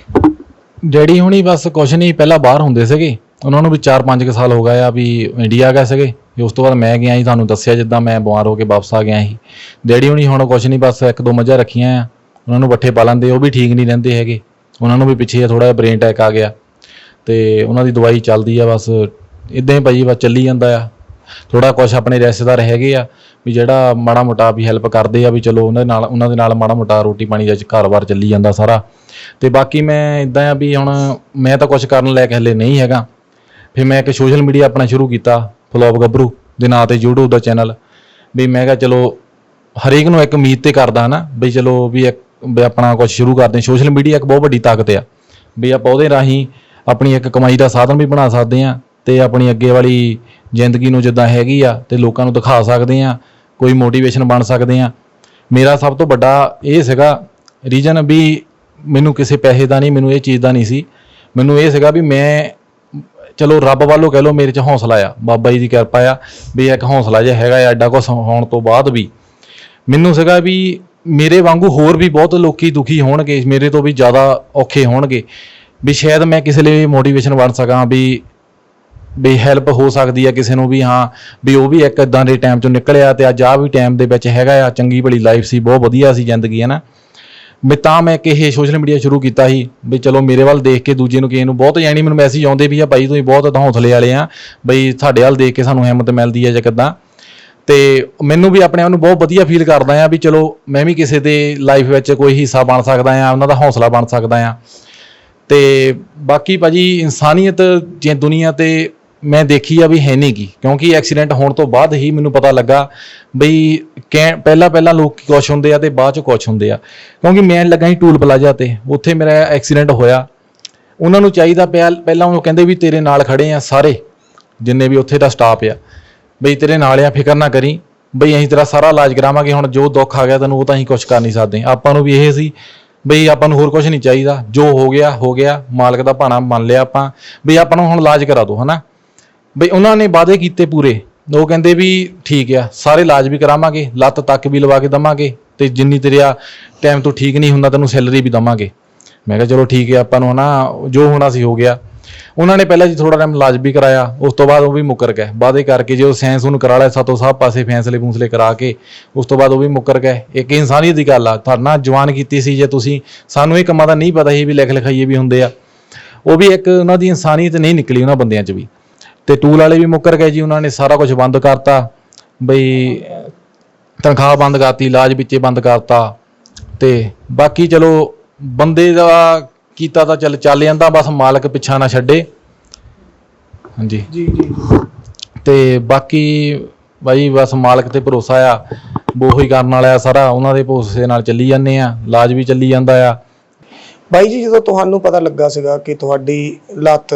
ਡੈਡੀ ਹੁਣੀ ਬਸ ਕੁਛ ਨਹੀਂ ਪਹਿਲਾਂ ਬਾਹਰ ਹੁੰਦੇ ਸੀਗੇ। ਉਹਨਾਂ ਨੂੰ ਵੀ 4-5 ਕੁ ਸਾਲ ਹੋ ਗਏ ਆ ਵੀ ਇੰਡੀਆ ਗਏ ਸੀਗੇ। ਤੇ ਉਸ ਤੋਂ ਬਾਅਦ ਮੈਂ ਗਿਆ ਸੀ ਤੁਹਾਨੂੰ ਦੱਸਿਆ ਜਿੱਦਾਂ ਮੈਂ ਬਿਮਾਰ ਹੋ ਕੇ ਵਾਪਸ ਆ ਗਿਆ ਸੀ। ਡੈਡੀ ਹੁਣੀ ਹੁਣ ਕੁਛ ਨਹੀਂ ਬਸ ਇੱਕ ਦੋ ਮੱਝਾਂ ਰੱਖੀਆਂ ਆ। ਉਹਨਾਂ ਨੂੰ ਬੱਠੇ ਪਾਲਣ ਦੇ ਉਹ ਵੀ ਠੀਕ ਨਹੀਂ ਰਹਿੰਦੇ ਹੈਗੇ। ਉਹਨਾਂ ਨੂੰ ਵੀ ਪਿੱਛੇ ਥੋੜਾ ਜਿਹਾ ਬ੍ਰੇਨ ਅਟੈਕ ਆ ਗਿਆ। ਤੇ ਉਹਨਾਂ ਦੀ ਦਵਾਈ ਚੱਲਦੀ ਆ ਬਸ ਇਦਾਂ ਹੀ ਭਾਜੀ ਬਸ ਚੱਲੀ ਜਾਂਦਾ ਆ। ਥੋੜਾ ਕੁਛ ਆਪਣੇ ਰਿਸ਼ਤੇਦਾਰ ਹੈਗੇ ਆ। ਵੀ ਜਿਹੜਾ ਮਾੜਾ ਮੋਟਾ ਵੀ ਹੈਲਪ ਕਰਦੇ ਆ ਵੀ ਚਲੋ ਉਹਨਾਂ ਦੇ ਨਾਲ, ਉਹਨਾਂ ਦੇ ਨਾਲ ਮਾੜਾ ਮੋਟਾ ਰੋਟੀ ਪਾਣੀ ਦਾ ਘਰ-ਬਾਰ ਚੱਲੀ ਜਾਂਦਾ ਸਾਰਾ। ਤੇ ਬਾਕੀ ਮੈਂ ਇਦਾਂ ਆ ਵੀ ਹੁਣ ਮੈਂ ਤਾਂ ਕੁਝ ਕਰਨ ਲੈ ਕੇ ਹਲੇ ਨਹੀਂ ਹੈਗਾ। ਫਿਰ ਮੈਂ ਇੱਕ ਸੋਸ਼ਲ ਮੀਡੀਆ ਆਪਣਾ ਸ਼ੁਰੂ ਕੀਤਾ, ਫਲੋਪ ਗੱਭਰੂ ਦੇ ਨਾਂ ਤੇ YouTube ਦਾ ਚੈਨਲ ਵੀ ਮੈਂ ਕਿਹਾ ਚਲੋ ਹਰੇਕ ਨੂੰ ਇੱਕ ਉਮੀਦ ਤੇ ਕਰਦਾ ਨਾ ਵੀ ਚਲੋ ਵੀ ਇੱਕ, ਵੀ ਆਪਣਾ ਕੁਝ ਸ਼ੁਰੂ ਕਰਦੇ ਸੋਸ਼ਲ ਮੀਡੀਆ ਇੱਕ ਬਹੁਤ ਵੱਡੀ ਤਾਕਤ ਆ। ਵੀ ਆਪਾਂ ਉਹਦੇ ਰਾਹੀਂ ਆਪਣੀ ਇੱਕ ਕਮਾਈ ਦਾ ਸਾਧਨ ਵੀ ਬਣਾ ਸਕਦੇ ਆ ਤੇ ਆਪਣੀ ਅੱਗੇ ਵਾਲੀ ਜ਼ਿੰਦਗੀ ਨੂੰ ਜਿੱਦਾਂ ਹੈਗੀ ਆ ਤੇ ਲੋਕਾਂ ਨੂੰ ਦਿਖਾ ਸਕਦੇ ਆ, ਕੋਈ ਮੋਟੀਵੇਸ਼ਨ ਬਣ ਸਕਦੇ ਆ। ਮੇਰਾ ਸਭ ਤੋਂ ਵੱਡਾ ਇਹ ਸੀਗਾ ਰੀਜਨ ਵੀ ਮੈਨੂੰ ਕਿਸੇ ਪੈਸੇ ਦਾ ਨਹੀਂ, ਮੈਨੂੰ ਇਹ ਚੀਜ਼ ਦਾ ਨਹੀਂ ਸੀ। ਮੈਨੂੰ ਇਹ ਸੀਗਾ ਵੀ ਮੈਂ, ਚਲੋ ਰੱਬ ਵੱਲੋਂ ਕਹਿ ਲਓ ਮੇਰੇ 'ਚ ਹੌਸਲਾ ਆ, ਬਾਬਾ ਜੀ ਦੀ ਕਿਰਪਾ ਆ, ਵੀ ਇੱਕ ਹੌਸਲਾ ਜਿਹਾ ਹੈਗਾ ਆ, ਐਡਾ ਕੁਛ ਹੋਣ ਤੋਂ ਬਾਅਦ ਵੀ। ਮੈਨੂੰ ਸੀਗਾ ਵੀ ਮੇਰੇ ਵਾਂਗੂ ਹੋਰ ਵੀ ਬਹੁਤ ਲੋਕੀ ਦੁਖੀ ਹੋਣਗੇ, ਮੇਰੇ ਤੋਂ ਵੀ ਜ਼ਿਆਦਾ ਔਖੇ ਹੋਣਗੇ। ਵੀ ਸ਼ਾਇਦ ਮੈਂ ਕਿਸੇ ਲਈ ਮੋਟੀਵੇਸ਼ਨ ਬਣ ਸਕਾਂ, ਵੀ ਵੀ ਹੈਲਪ ਹੋ ਸਕਦੀ ਹੈ ਕਿਸੇ ਨੂੰ ਵੀ, ਹਾਂ, ਵੀ ਉਹ ਵੀ ਇੱਕ ਇਦਾਂ ਦੇ ਟਾਈਮ ਚੋਂ ਨਿਕਲਿਆ ਤੇ ਅੱਜ ਆ ਵੀ ਟਾਈਮ ਦੇ ਵਿੱਚ ਹੈਗਾ ਆ, ਚੰਗੀ ਭਲੀ ਲਾਈਫ ਸੀ, ਬਹੁਤ ਵਧੀਆ ਸੀ ਜ਼ਿੰਦਗੀ ਹੈ ਨਾ ਮੈਂ ਤਾਂ ਮੈਂ ਕਿ ਇਹ ਸੋਸ਼ਲ ਮੀਡੀਆ ਸ਼ੁਰੂ ਕੀਤਾ ਸੀ, ਵੀ ਚਲੋ ਮੇਰੇ ਵੱਲ ਦੇਖ ਕੇ ਦੂਜੇ ਨੂੰ ਕਿਸੇ ਨੂੰ ਬਹੁਤ ਯਾਨੀ ਮੈਨੂੰ ਮੈਸੇਜ ਆਉਂਦੇ ਵੀ ਆ, ਭਾਈ ਤੁਸੀਂ ਬਹੁਤ ਹੌਸਲੇ ਵਾਲੇ ਆ, ਬਈ ਤੁਹਾਡੇ ਵੱਲ ਦੇਖ ਕੇ ਸਾਨੂੰ ਹਿੰਮਤ ਮਿਲਦੀ ਹੈ ਜਾਂ ਕਿੱਦਾਂ? ਤੇ ਮੈਨੂੰ ਵੀ ਆਪਣੇ ਆਪ ਨੂੰ ਬਹੁਤ ਵਧੀਆ ਫੀਲ ਕਰਦਾ ਆ ਵੀ ਚਲੋ ਮੈਂ ਵੀ ਕਿਸੇ ਦੇ ਲਾਈਫ ਵਿੱਚ ਕੋਈ ਹਿੱਸਾ ਬਣ ਸਕਦਾ ਆ, ਉਹਨਾਂ ਦਾ ਹੌਸਲਾ ਬਣ ਸਕਦਾ ਆ। ਤੇ ਬਾਕੀ ਭਾਜੀ ਇਨਸਾਨੀਅਤ ਜੇ ਦੁਨੀਆ ਤੇ ਮੈਂ ਦੇਖੀ ਆ ਵੀ ਹੈ ਨਹੀਂ ਗੀ। ਕਿਉਂਕਿ ਐਕਸੀਡੈਂਟ ਹੋਣ ਤੋਂ ਬਾਅਦ ਹੀ ਮੈਨੂੰ ਪਤਾ ਲੱਗਾ ਬਈ ਕਹਿ ਪਹਿਲਾਂ ਪਹਿਲਾਂ ਲੋਕ ਕੁਛ ਹੁੰਦੇ ਆ ਤੇ ਬਾਅਦ ਚ ਕੁਛ ਹੁੰਦੇ ਆ। ਕਿਉਂਕਿ ਮੈਂ ਲੱਗਾ ਸੀ ਟੂਲ ਪਲਾਜ਼ਾ ਤੇ, ਉੱਥੇ ਮੇਰਾ ਐਕਸੀਡੈਂਟ ਹੋਇਆ। ਉਹਨਾਂ ਨੂੰ ਚਾਹੀਦਾ ਪਿਆ, ਪਹਿਲਾਂ ਉਹ ਕਹਿੰਦੇ ਵੀ ਤੇਰੇ ਨਾਲ ਖੜੇ ਆ ਸਾਰੇ, ਜਿੰਨੇ ਵੀ ਉੱਥੇ ਦਾ ਸਟਾਫ ਆ। ਬਈ ਤੇਰੇ ਨਾਲ ਆ, ਫਿਕਰ ਨਾ ਕਰੀ। ਬਈ ਅਸੀਂ ਤੇਰਾ ਸਾਰਾ ਇਲਾਜ ਕਰਾਵਾਂਗੇ, ਹੁਣ ਜੋ ਦੁੱਖ ਆ ਗਿਆ ਤੈਨੂੰ ਉਹ ਤਾਂ ਅਸੀਂ ਕੁਝ ਕਰ ਨਹੀਂ ਸਕਦੇ। ਆਪਾਂ ਨੂੰ ਵੀ ਇਹ ਸੀ ਬਈ ਆਪਾਂ ਨੂੰ ਹੋਰ ਕੁਝ ਨਹੀਂ ਚਾਹੀਦਾ। ਜੋ ਹੋ ਗਿਆ ਹੋ ਗਿਆ। ਮਾਲਕ ਦਾ ਭਾਣਾ ਮੰਨ ਲਿਆ ਆਪਾਂ। ਬਈ ਆਪਾਂ ਨੂੰ ਹੁਣ ਇਲਾਜ ਕਰਾ ਦਿਓ ਹਨਾ? ਬਈ ਉਹਨਾਂ ਨੇ ਵਾਅਦੇ ਕੀਤੇ ਪੂਰੇ। ਉਹ ਕਹਿੰਦੇ ਵੀ ਠੀਕ ਆ, ਸਾਰੇ ਇਲਾਜ ਵੀ ਕਰਾਵਾਂਗੇ, ਲੱਤ ਤੱਕ ਵੀ ਲਵਾ ਕੇ ਦਵਾਂਗੇ ਤੇ ਜਿੰਨੀ ਤੇਰਾ ਟਾਈਮ ਤੋਂ ਠੀਕ ਨਹੀਂ ਹੁੰਦਾ ਤੈਨੂੰ ਸੈਲਰੀ ਵੀ ਦਵਾਂਗੇ। ਮੈਂ ਕਿਹਾ ਚਲੋ ਠੀਕ ਹੈ ਆਪਾਂ ਨੂੰ ਹਨਾ, ਜੋ ਹੋਣਾ ਸੀ ਹੋ ਗਿਆ। ਉਹਨਾਂ ਨੇ ਪਹਿਲਾਂ ਜੀ ਥੋੜਾ ਟਾਈਮ ਇਲਾਜ ਵੀ ਕਰਾਇਆ, ਉਸ ਤੋਂ ਬਾਅਦ ਉਹ ਵੀ ਮੁੱਕਰ ਗਏ। ਵਾਅਦੇ ਕਰਕੇ ਜੇ ਉਹ ਸਾਇੰਸ ਉਹਨੂੰ ਕਰਾ ਲਿਆ, ਸਾਤੋਂ ਸਭ ਪਾਸੇ ਫੈਸਲੇ ਫੂਸਲੇ ਕਰਾ ਕੇ, ਉਸ ਤੋਂ ਬਾਅਦ ਉਹ ਵੀ ਮੁੱਕਰ ਗਏ। ਇੱਕ ਇਨਸਾਨੀਅਤ ਦੀ ਗੱਲ ਆ, ਤੁਹਾਡਾ ਜਵਾਨ ਕੀਤੀ ਸੀ ਜੇ ਤੁਸੀਂ, ਸਾਨੂੰ ਇਹ ਕੰਮਾਂ ਦਾ ਨਹੀਂ ਪਤਾ ਸੀ ਵੀ ਲਿਖ ਲਿਖਾਈਏ ਵੀ ਹੁੰਦੇ ਆ। ਉਹ ਵੀ ਇੱਕ ਉਹਨਾਂ ਦੀ ਇਨਸਾਨੀਅਤ ਨਹੀਂ ਨਿਕਲੀ ਉਹਨਾਂ ਬੰਦਿਆਂ 'ਚ ਵੀ। ਤੇ ਟੂਲ ਵਾਲੇ ਵੀ ਮੁੱਕਰ ਗਏ ਜੀ ਉਹਨਾਂ ਨੇ ਸਾਰਾ ਕੁਝ ਬੰਦ ਕਰਤਾ। ਬਈ ਤਨਖਾਹ ਬੰਦ ਕਰਤੀ ਇਲਾਜ ਵਿੱਚੇ ਬੰਦ ਕਰਤਾ। ਤੇ ਬਾਕੀ ਚਲੋ ਬੰਦੇ ਦਾ ਕੀਤਾ ਤਾਂ ਚੱਲ ਚੱਲ ਜਾਂਦਾ ਬਸ ਮਾਲਕ ਪਿੱਛਾ ਨਾ ਛੱਡੇ। ਹਾਂਜੀ। ਜੀ ਜੀ ਤੇ ਬਾਕੀ ਬਾਈ ਬਸ ਮਾਲਕ ਤੇ ਭਰੋਸਾ ਆ ਉਹੀ ਕਰਨ ਵਾਲਾ ਆ ਸਾਰਾ ਉਹਨਾਂ ਦੇ ਭਰੋਸੇ ਨਾਲ ਚੱਲੀ ਜਾਂਦੇ ਆ ਇਲਾਜ ਵੀ ਚੱਲੀ ਜਾਂਦਾ ਆ। ਬਾਈ ਜੀ ਜਦੋਂ ਤੁਹਾਨੂੰ ਪਤਾ ਲੱਗਾ ਸੀਗਾ ਕਿ ਤੁਹਾਡੀ ਲੱਤ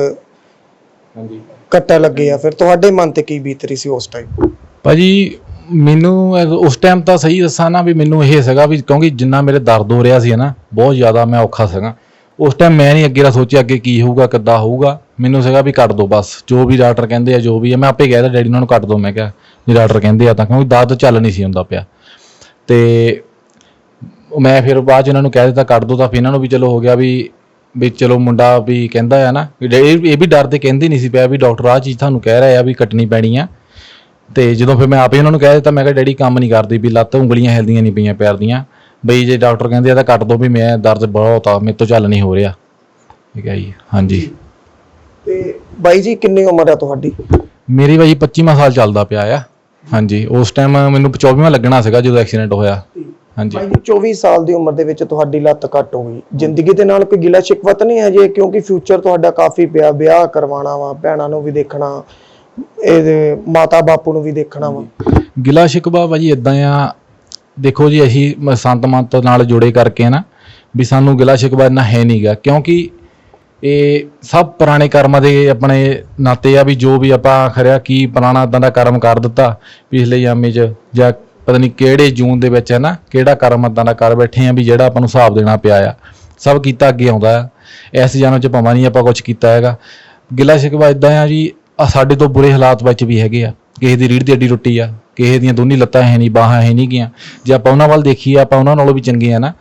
ਹਾਂਜੀ। ਕੱਟਾ ਲੱਗੇ ਆ। ਫਿਰ ਤੁਹਾਡੇ ਮਨ ਤੇ ਕੀ ਬੀਤ ਰਹੀ ਸੀ ਉਸ ਟਾਈਮ ਭਾਜੀ, ਮੈਨੂੰ ਐ- ਉਸ ਟਾਈਮ ਤਾਂ ਸਹੀ ਦੱਸਾਂ ਨਾ ਵੀ ਮੈਨੂੰ ਇਹ ਸੀਗਾ ਵੀ ਕਿਉਂਕਿ ਜਿੰਨਾ ਮੇਰੇ ਦਰਦ ਹੋ ਰਿਹਾ ਸੀ ਨਾ, ਬਹੁਤ ਜ਼ਿਆਦਾ ਮੈਂ ਔਖਾ ਸੀਗਾ। ਉਸ ਟਾਈਮ ਮੈਂ ਨਹੀਂ ਅੱਗੇ ਦਾ ਸੋਚਿਆ ਅੱਗੇ ਕੀ ਹੋਊਗਾ, ਕਿੱਦਾਂ ਹੋਊਗਾ। ਮੈਨੂੰ ਸੀਗਾ ਵੀ ਕੱਟ ਦੋ ਬਸ, ਜੋ ਵੀ ਡਾਕਟਰ ਕਹਿੰਦੇ ਆ, ਜੋ ਵੀ ਆ, ਮੈਂ ਆਪੇ ਕਹਿ ਦਿੱਤਾ, ਡੈਡੀ ਉਹਨਾਂ ਨੂੰ ਕੱਟ ਦੋ। ਮੈਂ ਕਿਹਾ ਜੇ ਡਾਕਟਰ ਕਹਿੰਦੇ ਆ ਤਾਂ, ਕਿਉਂਕਿ ਦਰਦ ਚੱਲ ਨਹੀਂ ਸੀ ਹੁੰਦਾ ਪਿਆ। ਤੇ ਮੈਂ ਫਿਰ ਬਾਅਦ ਚ ਉਹਨਾਂ ਨੂੰ ਕਹਿ ਦਿੱਤਾ, ਕੱਟ ਦੋ ਤਾਂ ਫਿਰ ਇਹਨਾਂ ਨੂੰ ਵੀ ਚਲੋ ਹੋ ਗਿਆ ਵੀ ਵੀ ਚਲੋ ਮੁੰਡਾ ਵੀ ਕਹਿੰਦਾ ਆ ਨਾ ਵੀ ਇਹ ਇਹ ਵੀ ਡਰਦੇ ਕਹਿੰਦੇ ਨਹੀਂ ਸੀ ਪਿਆ ਵੀ ਡਾਕਟਰ ਆਹ ਚੀਜ਼ ਤੁਹਾਨੂੰ ਕਹਿ ਰਿਹਾ ਆ ਵੀ ਕੱਟਣੀ ਪੈਣੀ ਆ। ਤੇ ਜਦੋਂ ਫਿਰ ਮੈਂ ਆਪੇ ਉਹਨਾਂ ਨੂੰ ਕਹਿ ਦਿੱਤਾ ਮੈਂ ਕਿਹਾ ਡੈਡੀ ਕੰਮ ਨਹੀਂ ਕਰਦੀ ਵੀ ਲੱਤ ਉਂਗਲੀਆਂ ਹਿਲਦੀਆਂ ਨਹੀਂ ਪਈਆਂ ਪੈਰ ਦੀਆਂ। ਬਈ ਜੇ ਡਾਕਟਰ ਕਹਿੰਦੇ ਆ ਤਾਂ ਕੱਟ ਦੋ ਵੀ ਮੈਂ ਦਰਦ ਬਹੁਤ ਆ ਮੇਰੇ ਤੋਂ ਚੱਲ ਨਹੀਂ ਹੋ ਰਿਹਾ। ਠੀਕ ਹੈ ਜੀ ਹਾਂਜੀ। ਤੇ ਬਾਈ ਜੀ ਕਿੰਨੀ ਉਮਰ ਆ ਤੁਹਾਡੀ? ਮੇਰੀ ਬਾਈ 25ਵਾਂ ਸਾਲ ਚੱਲਦਾ ਪਿਆ ਆ ਹਾਂਜੀ। ਉਸ ਟਾਈਮ ਮੈਨੂੰ 24ਵਾਂ ਲੱਗਣਾ ਸੀਗਾ ਜਦੋਂ ਐਕਸੀਡੈਂਟ ਹੋਇਆ। ਹਾਂਜੀ। ਬਾਈ ਜੀ 24 ਸਾਲ ਦੀ ਉਮਰ ਦੇ ਵਿੱਚ ਤੁਹਾਡੀ ਲੱਤ ਕੱਟ ਹੋ ਗਈ। ਜ਼ਿੰਦਗੀ ਦੇ ਨਾਲ ਕੋਈ ਗਿਲਾ ਸ਼ਿਕਵਾ ਤਾਂ ਨਹੀਂ ਹੈ ਜੇ? ਕਿਉਂਕਿ ਫਿਊਚਰ ਤੁਹਾਡਾ ਕਾਫੀ ਪਿਆ ਵਿਆਹ ਕਰਵਾਉਣਾ ਵਾ ਭੈਣਾਂ ਨੂੰ ਵੀ ਦੇਖਣਾ ਇਹਦੇ ਮਾਤਾ ਬਾਪੂ ਨੂੰ ਵੀ ਦੇਖਣਾ ਵਾ। ਗਿਲਾ ਸ਼ਿਕਵਾ ਭਾਜੀ ਇਦਾਂ ਆ। ਦੇਖੋ ਜੀ ਅਸੀਂ ਸੰਤ ਮੰਤ ਨਾਲ ਜੁੜੇ ਕਰਕੇ ਨਾ ਵੀ ਸਾਨੂੰ ਗਿਲਾ ਸ਼ਿਕਵਾ ਇੰਨਾ ਹੈ ਨਹੀਂਗਾ ਕਿਉਂਕਿ ਇਹ ਸਭ ਪੁਰਾਣੇ ਕਰਮਾਂ ਦੇ ਆਪਣੇ ਨਾਤੇ ਆ ਵੀ ਜੋ ਵੀ ਆਪਾਂ ਖਰਿਆ ਕੀ ਪੁਰਾਣਾ ਇਦਾਂ ਦਾ ਕਰਮ ਕਰ ਦਿੱਤਾ ਪਿਛਲੇ ਜਾਮੇ 'ਚ ਜਾਂ ਪਤਾ ਨਹੀਂ ਕਿਹੜੇ ਜੂਨ ਦੇ ਵਿੱਚ ਹੈ ਨਾ, ਕਿਹੜਾ ਕਰਮ ਇਦਾਂ ਦਾ ਕਰ ਬੈਠੇ ਆ ਵੀ ਜਿਹੜਾ ਆਪਾਂ ਨੂੰ ਹਿਸਾਬ ਦੇਣਾ ਪਿਆ ਆ। ਸਭ ਕੀਤਾ ਅੱਗੇ ਆਉਂਦਾ ਆ। ਇਸ ਜਨਮ 'ਚ ਭਾਵਾਂ ਨਹੀਂ ਆਪਾਂ ਕੁਝ ਕੀਤਾ ਹੈਗਾ। ਗਿਲਾ ਸ਼ਿਕਵਾ ਇਦਾਂ ਆ ਜੀ ਆ ਸਾਡੇ ਤੋਂ ਬੁਰੇ ਹਾਲਾਤ ਵਿੱਚ ਵੀ ਹੈਗੇ ਆ। ਕਿਸੇ ਦੀ ਰੀੜ੍ਹ ਦੀ ਅੱਡੀ ਟੁੱਟੀ ਆ, ਕਿਸੇ ਦੀਆਂ ਦੋਨੀ ਲੱਤਾਂ ਹੈ ਨਹੀਂ ਬਾਹਾਂ ਹੈ ਨਹੀਂ ਗੀਆਂ। ਜੇ ਆਪਾਂ ਉਹਨਾਂ ਵੱਲ ਦੇਖੀਏ, ਆਪਾਂ ਉਹਨਾਂ ਨਾਲੋਂ ਵੀ ਚੰਗੇ ਆ ਨਾ।